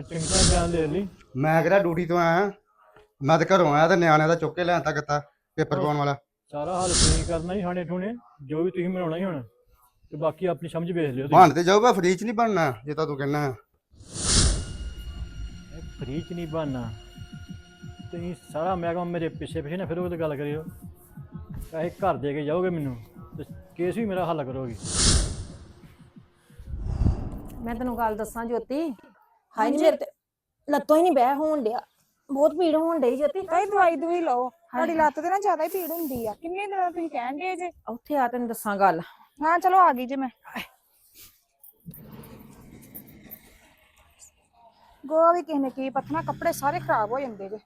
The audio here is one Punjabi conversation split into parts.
ਚੰਗਾ ਦੇ ਲਈ। ਮੈਂ ਕਿਹੜਾ ਡਿਊਟੀ ਤੋਂ ਆਇਆ? ਮੈਂ ਤਾਂ ਘਰੋਂ ਆਇਆ ਤੇ ਨਿਆਣਿਆਂ ਦਾ ਚੁੱਕ ਕੇ ਲਿਆਂਤਾ ਗੱਤਾ ਪੇਪਰ ਪਾਉਣ ਵਾਲਾ। ਸਾਰਾ ਹਾਲ ਤੁਸੀਂ ਕਰਨਾ ਹੀ ਖਾਣੇ ਠੂਣੇ ਜੋ ਵੀ ਤੁਸੀਂ ਬਣਾਉਣਾ ਹੀ ਹੁਣ। ਤੇ ਬਾਕੀ ਆਪਣੀ ਸਮਝ ਵੇਖ ਲਿਓ ਤੁਸੀਂ। ਬਣ ਤੇ ਜਾਊਗਾ ਫ੍ਰੀ ਚ ਨਹੀਂ ਬਣਨਾ ਜੇ ਤਾਂ ਤੂੰ ਕਹਿਣਾ। ਫਰੀ ਚ ਨਹੀਂ ਬਣਨਾ। ਤੁਸੀਂ ਸਾਰਾ ਮੈਂ ਕਹਾਂ ਮੇਰੇ ਪਿੱਛੇ ਪਿੱਛੇ ਨਾ ਫਿਰ ਉਹ ਤੇ ਗੱਲ ਕਰਿਓ। ਪੈਸੇ ਘਰ ਦੇ ਕੇ ਜਾਓਗੇ ਮੈਨੂੰ ਤੇ ਕੇਸ ਵੀ ਮੇਰਾ ਹੱਲ ਕਰੋਗੇ। ਮੈਂ ਤੈਨੂੰ ਗੱਲ ਦੱਸਾਂ ਜੋਤੀ। ਹਾਈ ਨੀ ਮੇਰੇ ਤੇ ਲੱਤੋਂ ਹੀ ਨਹੀਂ ਬਹਿ ਹੋਣ ਡਿਆ। ਬਹੁਤ ਪੀੜ ਹੋਣ ਡਈ ਜੋਤੀ। ਤਾਈ ਦਵਾਈ ਦਵਾਈ ਲਓ। ਤੁਹਾਡੀ ਲੱਤ ਤੇ ਨਾ ਜ਼ਿਆਦਾ ਹੀ ਪੀੜ ਹੁੰਦੀ ਆ। ਕਿੰਨੇ ਦਿਨਾਂ ਤੋਂ ਤੁਸੀਂ ਕਹਿੰਦੇ ਜੇ? ਉੱਥੇ ਆ ਤੈਨੂੰ ਦੱਸਾਂ ਗੱਲ। ਹਾਂ ਚਲੋ ਆ ਗਈ ਜੇ ਮੈਂ। ਗੋਆ ਵੀ ਕਿਸੇ ਨੇ ਕੀ ਪੱਥਣਾ ਕੱਪੜੇ ਸਾਰੇ ਖਰਾਬ ਹੋ ਜਾਂਦੇ ਜੇ।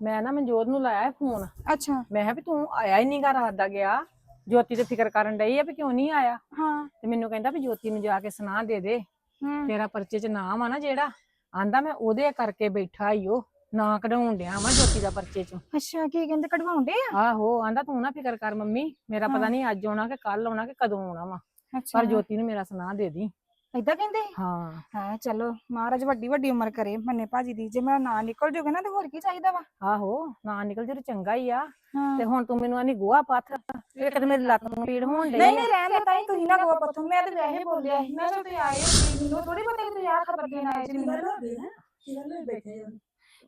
ਮੈਂ ਨਾ ਮਨਜੋਤ ਨੂੰ ਲਾਇਆ ਫੋਨ। ਅੱਛਾ। ਮੈਂ ਕਿਹਾ ਵੀ ਤੂੰ ਆਇਆ ਹੀ ਨਹੀਂ ਘਰ ਰਾਤ ਦਾ ਗਿਆ। ਜੋਤੀ ਤੇ ਫਿਕਰ ਕਰਨ ਡਈ ਆ ਵੀ ਕਿਉਂ ਨਹੀਂ ਆਇਆ? ਹਾਂ। ਤੇ ਮੈਨੂੰ ਕਹਿੰਦਾ ਵੀ ਜੋਤੀ ਨੂੰ ਜਾ ਕੇ ਸੁਣਾ ਦੇ ਦੇ। ਹੂੰ ਤੇਰਾ ਪਰਚੇ 'ਚ ਨਾਮ ਆ ਨਾ ਜਿਹੜਾ ਆਂਦਾ ਮੈਂ ਉਹਦੇ ਕਰਕੇ ਬੈਠਾ ਈ ਉਹ ਨਾ ਕਢਾਉਣ ਡਿਆ ਵਾ ਜੋਤੀ ਦਾ ਪਰਚੇ 'ਚ। ਅੱਛਾ ਕੀ ਕਹਿੰਦੇ ਕਢਵਾਉਂਦੇ ਆ? ਆਹੋ ਆਂਦਾ ਤੂੰ ਨਾ ਫਿਕਰ ਕਰ ਮੰਮੀ ਮੇਰਾ ਪਤਾ ਨਹੀਂ ਅੱਜ ਆਉਣਾ ਕਿ ਕੱਲ ਆਉਣਾ ਕਿ ਕਦੋਂ ਆਉਣਾ ਵਾ। ਅੱਛਾ। ਪਰ ਜੋਤੀ ਨੂੰ ਮੇਰਾ ਸੁਣਾ ਦੇ ਦੀ। ਏਦਾਂ ਕਹਿੰਦੇ? ਹਾਂ। ਹਾਂ ਚਲੋ ਮਹਾਰਾਜ ਵੱਡੀ ਵੱਡੀ ਉਮਰ ਕਰੇ ਮੰਨੇ ਭਾਜੀ ਦੀ। ਜੇ ਮੇਰਾ ਨਾਂ ਨਿਕਲ ਜੂਗਾ ਨਾ ਤੇ ਹੋਰ ਕੀ ਚਾਹੀਦਾ ਵਾ? ਆਹੋ ਨਾ ਨਿਕਲ ਜੇ ਤੇ ਚੰਗਾ ਹੀ ਆ। ਤੇ ਹੁਣ ਤੂੰ ਮੈਨੂੰ ਆਨੀ ਗੋਹਾ ਪੱਥ ਇੱਕ ਤੇ ਮੇਰੀ ਲੱਤ ਨੂੰ ਪੀੜ ਹੋਣ ਡਈ ਨਹੀਂ ਆ। ਨਹੀਂ ਰਹਿਣ ਦੇ ਤਾਈ ਤੁਸੀਂ ਨਾ ਗੋ ਪੱਥੋ ਮੈਂ ਤੇ ਵੈਸੇ ਬੋਲਿਆ ਸੀ ਮੈਂ ਤੁਸੀਂ ਆਏ ਮੈਨੂੰ ਥੋੜੀ ਪਤਾ ਕਿ ਤੁਸੀਂ ਆਹ ਖਬਰ ਦੇਣ ਆਏ ਸੀ ਮੈਨੂੰ।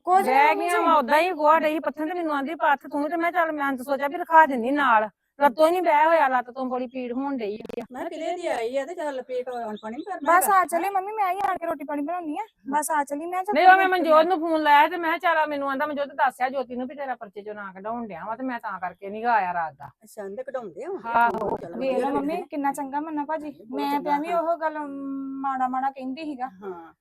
ਕੁਝ ਰਹਿ ਗਿਆ ਮੈਂ ਉਦਾਂ ਹੀ ਗੋਹਾ ਡਈ ਪੱਥਰ ਤੇ ਮੈਨੂੰ ਆਂਦੀ ਪੱਥ ਤੂੰ ਤੇ ਮੈਂ ਚੱਲ ਮੈਂ ਤਾਂ ਸੋਚਿਆ ਵੀ ਰਖਾ ਦਿੰਦੀ ਨਾਲ। ਲੱਤੋਂ ਹੀ ਨਹੀਂ ਬਹਿ ਹੋਇਆ ਲੱਤ ਤੋਂ ਬੜੀ ਪੀੜ ਹੋਣ ਡਈ ਆ। ਮੈਂ ਕਿਲੇ ਦੀ ਆਈ ਆ ਤੇ ਚੱਲ ਪੇਟ ਆਣ ਪਾਣੀ ਨੀ ਕਰਨਾ ਬਸ ਆ ਚਲੇ ਮੰਮੀ ਮੈਂ ਹੀ ਆਣ ਕੇ ਰੋਟੀ ਪਾਣੀ ਬਣਾਉਣੀ ਆ। ਬਸ ਆ ਚਲੀ ਮੈਂ ਚੱਲ ਨਹੀਂ ਉਹ ਮੈਂ ਮਨਜੋਤ ਨੂੰ ਫੋਨ ਲਾਇਆ ਤੇ ਮੈਂ ਕਿਹਾ ਚੱਲ ਮੈਨੂੰ ਆਂਦਾ ਮਨਜੋਤ ਦੱਸਿਆ ਜੋਤੀ ਨੂੰ ਵੀ ਤੇਰਾ ਪਰਚੇ ਚੋਂ ਨਾ ਕਢਾਉਣ ਡਿਆ ਵਾ ਤੇ ਮੈਂ ਤਾਂ ਕਰਕੇ ਨਹੀਂ ਆਇਆ ਰਾਤ ਦਾ। ਸੰਦ ਕਢਾਉਂਦੇ ਆ ਆਹੋ। ਵੇਖ ਲਓ ਮੰਮੀ ਕਿੰਨਾ ਚੰਗਾ ਮੰਨਾ ਭਾਜੀ। ਮੈਂ ਤੇ ਐਵੇਂ ਉਹ ਗੱਲ ਮਾੜਾ ਮਾੜਾ ਕਹਿੰਦੀ ਸੀਗਾ। ਹਾਂ।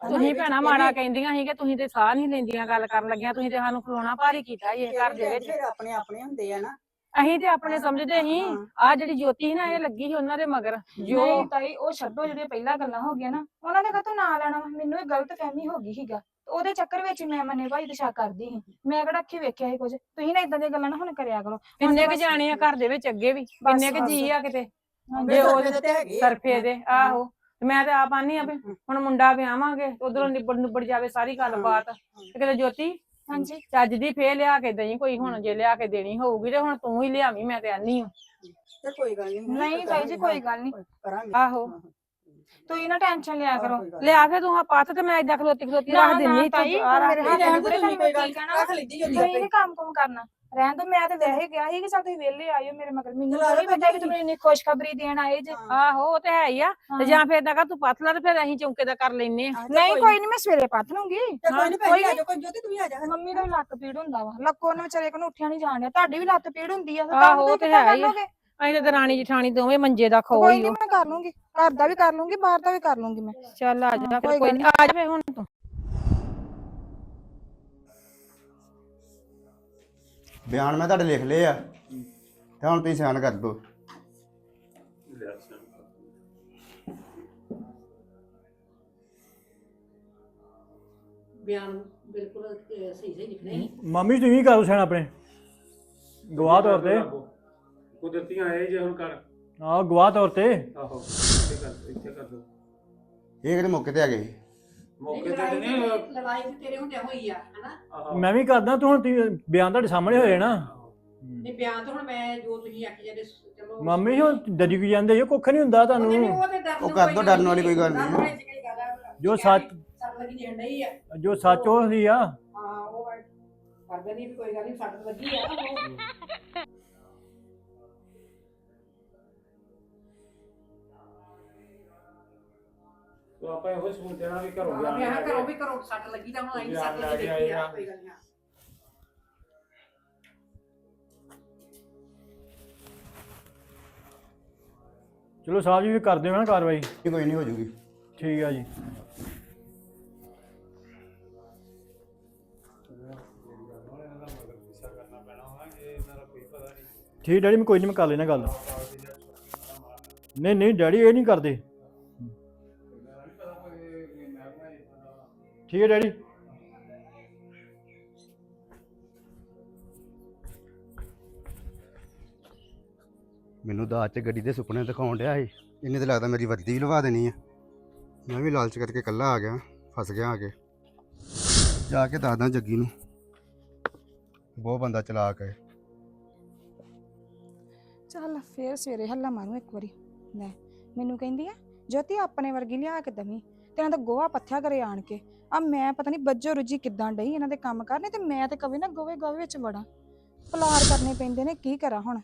ਤੁਸੀਂ ਭੈਣਾ ਮਾੜਾ ਕਹਿੰਦੀਆਂ ਸੀ ਕਿ ਤੁਸੀਂ ਤੇ ਸਾਹ ਨਹੀਂ ਲੈਂਦੀਆਂ ਗੱਲ ਕਰਨ ਲੱਗਿਆ ਤੁਸੀਂ ਤੇ ਸਾਨੂੰ ਖਲੋਣਾ ਭਾਰੀ ਕੀਤਾ ਇਹ ਘਰ ਦੇ ਵਿੱਚ। ਫਿਰ ਆਪਣੇ ਆਪਣੇ ਹੁੰਦੇ ਆ ਨਾ। ਅਸੀਂ ਤੇ ਆਪਣੇ ਸਮਝਦੇ ਸੀ ਆ ਜਿਹੜੀ ਜੋਤੀ ਸੀ ਨਾ ਇਹ ਲੱਗੀ ਸੀ ਉਹਨਾਂ ਦੇ ਮਗਰ। ਜੋ ਨਹੀਂ ਤਾਈ ਉਹ ਛੱਡੋ ਜਿਹੜੀਆਂ ਪਹਿਲਾਂ ਗੱਲਾਂ ਹੋ ਗਈਆਂ ਨਾ ਉਹਨਾਂ ਦੇ ਕਹਤੋਂ ਨਾ ਲੈਣਾ ਵਾ, ਮੈਨੂੰ ਇਹ ਗਲਤ ਫਹਿਮੀ ਹੋ ਗਈ ਸੀਗਾ। ਉਹਦੇ ਚੱਕਰ ਵਿੱਚ ਹੀ ਮੈਂ ਮੰਨੇ ਭਾਈ ਸ਼ੱਕ ਕਰਦੀ ਸੀ। ਮੈਂ ਕਿਹੜਾ ਅੱਖੀ ਵੇਖਿਆ ਸੀ ਕੁਝ? ਤੁਸੀਂ ਨਾ ਇਦਾਂ ਦੀਆਂ ਗੱਲਾਂ ਨਾ ਹੁਣ ਕਰਿਆ ਕਰੋ। ਕਿੰਨੇ ਕੁ ਬਸ- ਜਾਣੇ ਆ ਘਰ ਦੇ ਵਿੱਚ ਅੱਗੇ ਵੀ? ਕਿੰਨੇ ਕੁ ਜੀ ਆ ਕਿਤੇ? ਜੇ ਉਹ ਸਰਫੇ ਤੇ ਹੈਗੇ ਆ। ਸਰਫੇ ਦੇ ਆਹੋ। ਤੇ ਮੈਂ ਤੇ ਆਪ ਆਨੀ ਆ ਵੀ ਹੁਣ ਮੁੰਡਾ ਵਿਆਹਾਂਗੇ ਉਧਰੋਂ ਨਿਬੜ ਨਿਬੜ ਜਾਵੇ ਸਾਰੀ ਗੱਲਬਾਤ। ਤੇ ਕਿਤੇ ਜੋਤੀ ਹਾਂਜੀ। ਚੱਜ ਦੀ ਫੇਰ ਲਿਆ ਕੇ ਦੇਈ ਕੋਈ ਹੁਣ ਜੇ ਲਿਆ ਕੇ ਦੇਣੀ ਹੋਊਗੀ ਤੇ ਹੁਣ ਤੂੰ ਹੀ ਲਿਆਵੀਂ ਮੈਂ ਤੇ ਆਨੀ ਆ। ਤੇ ਕੋਈ ਗੱਲ ਨਹੀਂ ਨਹੀਂ ਤਾਈ ਜੀ ਕੋਈ ਗੱਲ ਨਹੀਂ ਕਰਾਂਗੇ। ਆਹੋ। ਤੁਸੀਂ ਨਾ ਟੈਨਸ਼ਨ ਲਿਆ ਕਰੋ। ਲਿਆ ਕੇ ਤੂੰ ਆ ਪੱਥ ਤੇ ਮੈਂ ਏਦਾਂ ਖਲੋਤੀ ਖਲੋਤੀ ਨਾ, ਰੱਖ ਨਾ, ਦਿੰਨੀ ਤਾਈ, ਤੂੰ ਆ ਮੇਰੇ। ਹੱਥ ਰਹਿਣ ਦੇ। ਦੇ ਤੁਹਾਨੂੰ ਕੋਈ ਗੱਲ ਕਹਿਣਾ? ਰੱਖ ਲੈਂਦੀ ਹੁੰਦੀ ਤੁਸੀਂ ਨਹੀਂ ਕੰਮ ਕੁਮ ਕਰਨਾ। ਰਹਿਣ ਦੋ ਮੈਂ ਤੇ ਵੈਸੇ ਗਿਆ ਸੀ ਕਿ ਚੱਲ ਤੁਸੀਂ ਵਿਹਲੇ ਆਇਓ ਮੇਰੇ ਮਗਰ। ਮੈਨੂੰ ਚਲੋ ਥੋੜੀ ਪਤਾ ਕਿ ਤੁਸੀਂ ਇੰਨੀ ਖੁਸ਼ਖਬਰੀ ਦੇਣ ਆਏ ਜੇ। ਆਹੋ ਉਹ ਤੇ ਹੈ ਹੀ ਆ। ਤੇ ਜਾਂ ਫੇਰ ਏਦਾਂ ਕਰ ਤੂੰ ਪੱਥ ਲਾ ਤੇ ਫਿਰ ਅਸੀਂ ਚੌਂਕੇ ਦਾ ਕਰ ਲੈਨੇ ਆ। ਨਹੀਂ ਕੋਈ ਨਹੀਂ ਮੈਂ ਸਵੇਰੇ ਪੱਥ ਲੂੰਗੀ ਕੋਈ ਨਹੀਂ ਕੋਈ ਪਹਿਲੇ ਆ ਜਾਓ ਕੋਈ ਜੋਤੀ ਤੂੰ ਵੀ ਆ ਜਾ। ਮੰਮੀ ਦਾ ਵੀ ਲੱਤ ਪੀੜ ਹੁੰਦਾ ਵਾ। ਲੱਕੋ ਨੂੰ ਵਿਚਾਰੇ ਕੋਲ ਉੱਠਿਆ ਨਹੀਂ ਜਾਣ ਡਿਆ। ਤੁਹਾਡੀ ਵੀ ਲੱਤ ਪੀੜ ਹੁੰਦੀ ਆ ਆਹੋ, ਉਹ ਤੁਸੀਂ ਤੇ ਹੈ ਹੀ ਆ। ਅਸੀਂ ਤੇ ਦਰਾਣੀ ਜਠਾਣੀ ਦੋਵੇਂ ਮੰਜੇ ਦਾ ਖੋ ਕੋਈ ਹੀ। ਨਹੀਂ ਮੈਂ ਕਰ ਲੂੰਗੀ। ਘਰ ਦਾ ਵੀ ਕਰ ਲੂੰਗੀ ਬਾਹਰ ਦਾ ਵੀ ਕਰ ਲੂੰਗੀ ਮੈਂ। ਚੱਲ ਆ ਜਾ ਫਿਰ ਕੋਈ ਨਹੀਂ ਆ ਜਾ ਫਿਰ ਹੁਣ ਤੂੰ। ਬਿਆਨ ਮੈਂ ਤੁਹਾਡੇ ਲਿਖ ਲਏ ਆ। ਤੇ ਹੁਣ ਤੁਸੀਂ ਸਿਆਣ ਕਰ ਦੋ ਬਿਆਨ ਬਿਲਕੁਲ ਸਹੀ ਸਹੀ ਲਿਖਣੇ ਮੰਮੀ ਤੁਸੀਂ ਕਰੋ ਸੈਣ ਆਪਣੇ। ਗਵਾਹ ਤੌਰ ਤੇ। ਕੁਦਰਤੀਆਂ ਆਏ ਜੇ ਹੁਣ ਕਰ। ਆਹ ਗਵਾਹ ਤੌਰ ਤੇ? ਆਹੋ ਇੱਥੇ ਕਰ ਇੱਥੇ ਕਰ ਦੋ। ਇਹ ਕਿਹੜੇ ਮੌਕੇ ਤੇ ਆ ਗਏ? ਮੌਕੇ ਤੇ ਤੇ ਨਹੀਂ ਲੜਾਈ ਤੇ ਤੇਰੇ ਹੁੰਦਿਆਂ ਹੋਈ ਆ ਹਨਾ? ਆਹੋ। ਮੈਂ ਵੀ ਕਰਦਾ ਤੂੰ ਹੁਣ ਬਿਆਨ ਤੁਹਾਡੇ ਸਾਹਮਣੇ ਹੋਏ ਨਾ। ਨਹੀਂ ਬਿਆਨ ਤਾਂ ਹੁਣ ਮੈਂ ਜੋ ਤੁਸੀਂ ਆਖੀ ਜਾਂਦੇ ਚਲੋ। ਮੰਮੀ ਹੁਣ ਡਰੀ ਕੀ ਜਾਂਦੇ ਇਹ ਕੁੱਖ ਨਹੀਂ ਹੁੰਦਾ ਉਹਨੇ ਵੀ ਤੁਹਾਨੂੰ ਉਹ ਤੇ ਡਰਨ ਉਹ ਕਰ ਦਿਓ, ਡਰਨ ਵਾਲੀ ਕੋਈ ਗੱਲ ਨਹੀਂ। ਜੋ ਸੱਚ ਸੱਟ ਲੱਗੀ ਦੇਣ ਡਈ ਆ। ਜੋ ਸੱਚ ਉਹ ਸੀ ਆ। ਹਾਂ ਉਹ ਕਰਦੇ ਨਹੀਂ ਵੀ ਕੋਈ ਗੱਲ ਨਹੀਂ ਸੱਟ ਲੱਗੀ ਆ ਉਹ। ਤੋ ਆਪਾਂ ਇਹੋ ਸੂਲ ਦੇਣਾ ਵੀ ਘਰੋਂ ਗਿਆ ਮੈਂ ਘਰੋਂ ਵੀ ਘਰੋਂ ਸੱਟ ਲੱਗੀ ਤਾਂ ਹੁਣ ਆਈ ਸੱਟ ਲੱਗੀ ਦੇਖੀ ਆ ਕੋਈ ਗੱਲ ਨਹੀਂ ਚਲੋ ਸਾਹਿਬ ਜੀ ਵੀ ਕਰਦੇ ਹੋ ਨਾ ਕਾਰਵਾਈ। ਇਹ ਕੋਈ ਨਹੀਂ ਹੋ ਜੂਗੀ। ਠੀਕ ਆ ਜੀ। ਠੀਕ ਡੈਡੀ ਮੈਂ ਕੋਈ ਨਹੀਂ ਮੈਂ ਕਰ ਲੈਣਾ ਗੱਲ। ਨਹੀਂ ਨਹੀਂ ਡੈਡੀ ਇਹ ਨਹੀਂ ਕਰਦੇ। ਠੀਕ ਹੈ ਡੈਡੀ? ਮੈਨੂੰ ਦਾਜ ਚ ਗੱਡੀ ਦੇ ਸੁਪਨੇ ਦਿਖਾਉਣ ਡਿਆ ਸੀ। ਇਹਨੇ ਤੇ ਲੱਗਦਾ ਮੇਰੀ ਵਰਦੀ ਵੀ ਲਵਾ ਦੇਣੀ ਆ। ਮੈਂ ਵੀ ਲਾਲਚ ਕਰਕੇ ਇਕੱਲਾ ਆ ਗਿਆ ਫਸ ਗਿਆ ਆ ਕੇ। ਜਾ ਕੇ ਦੱਸਦਾ ਜੱਗੀ ਨੂੰ। ਬਹੁਤ ਬੰਦਾ ਚਲਾਕ ਹੈ। ਚੱਲ ਫੇਰ ਸਵੇਰੇ ਹੱਲਾ ਮਾਰੂ ਇੱਕ ਵਾਰੀ। ਲੈ ਮੈਨੂੰ ਕਹਿੰਦੀ ਆ ਜੋਤੀ ਆਪਣੇ ਵਰਗੀ ਲਿਆ ਕੇ ਦਵੀਂ। ਤੇ ਇਹਨਾਂ ਦਾ ਗੋਹਾ ਪੱਥਿਆ ਕਰੇ ਆਣ ਕੇ। ਆ ਮੈਂ ਪਤਾ ਨਹੀਂ ਬੱਜੋ ਰੁਜੀ ਕਿੱਦਾਂ ਡਈ ਇਹਨਾਂ ਦੇ ਕੰਮ ਕਰਨੇ ਤੇ ਮੈਂ ਤੇ ਕਵੇ ਨਾ ਗੋਵੇ ਗੋਵੇ ਵਿੱਚ ਵੜਾਂ। ਪਲਾਰ ਕਰਨੇ ਪੈਂਦੇ ਨੇ, ਕੀ ਕਰਾਂ ਹੁਣ?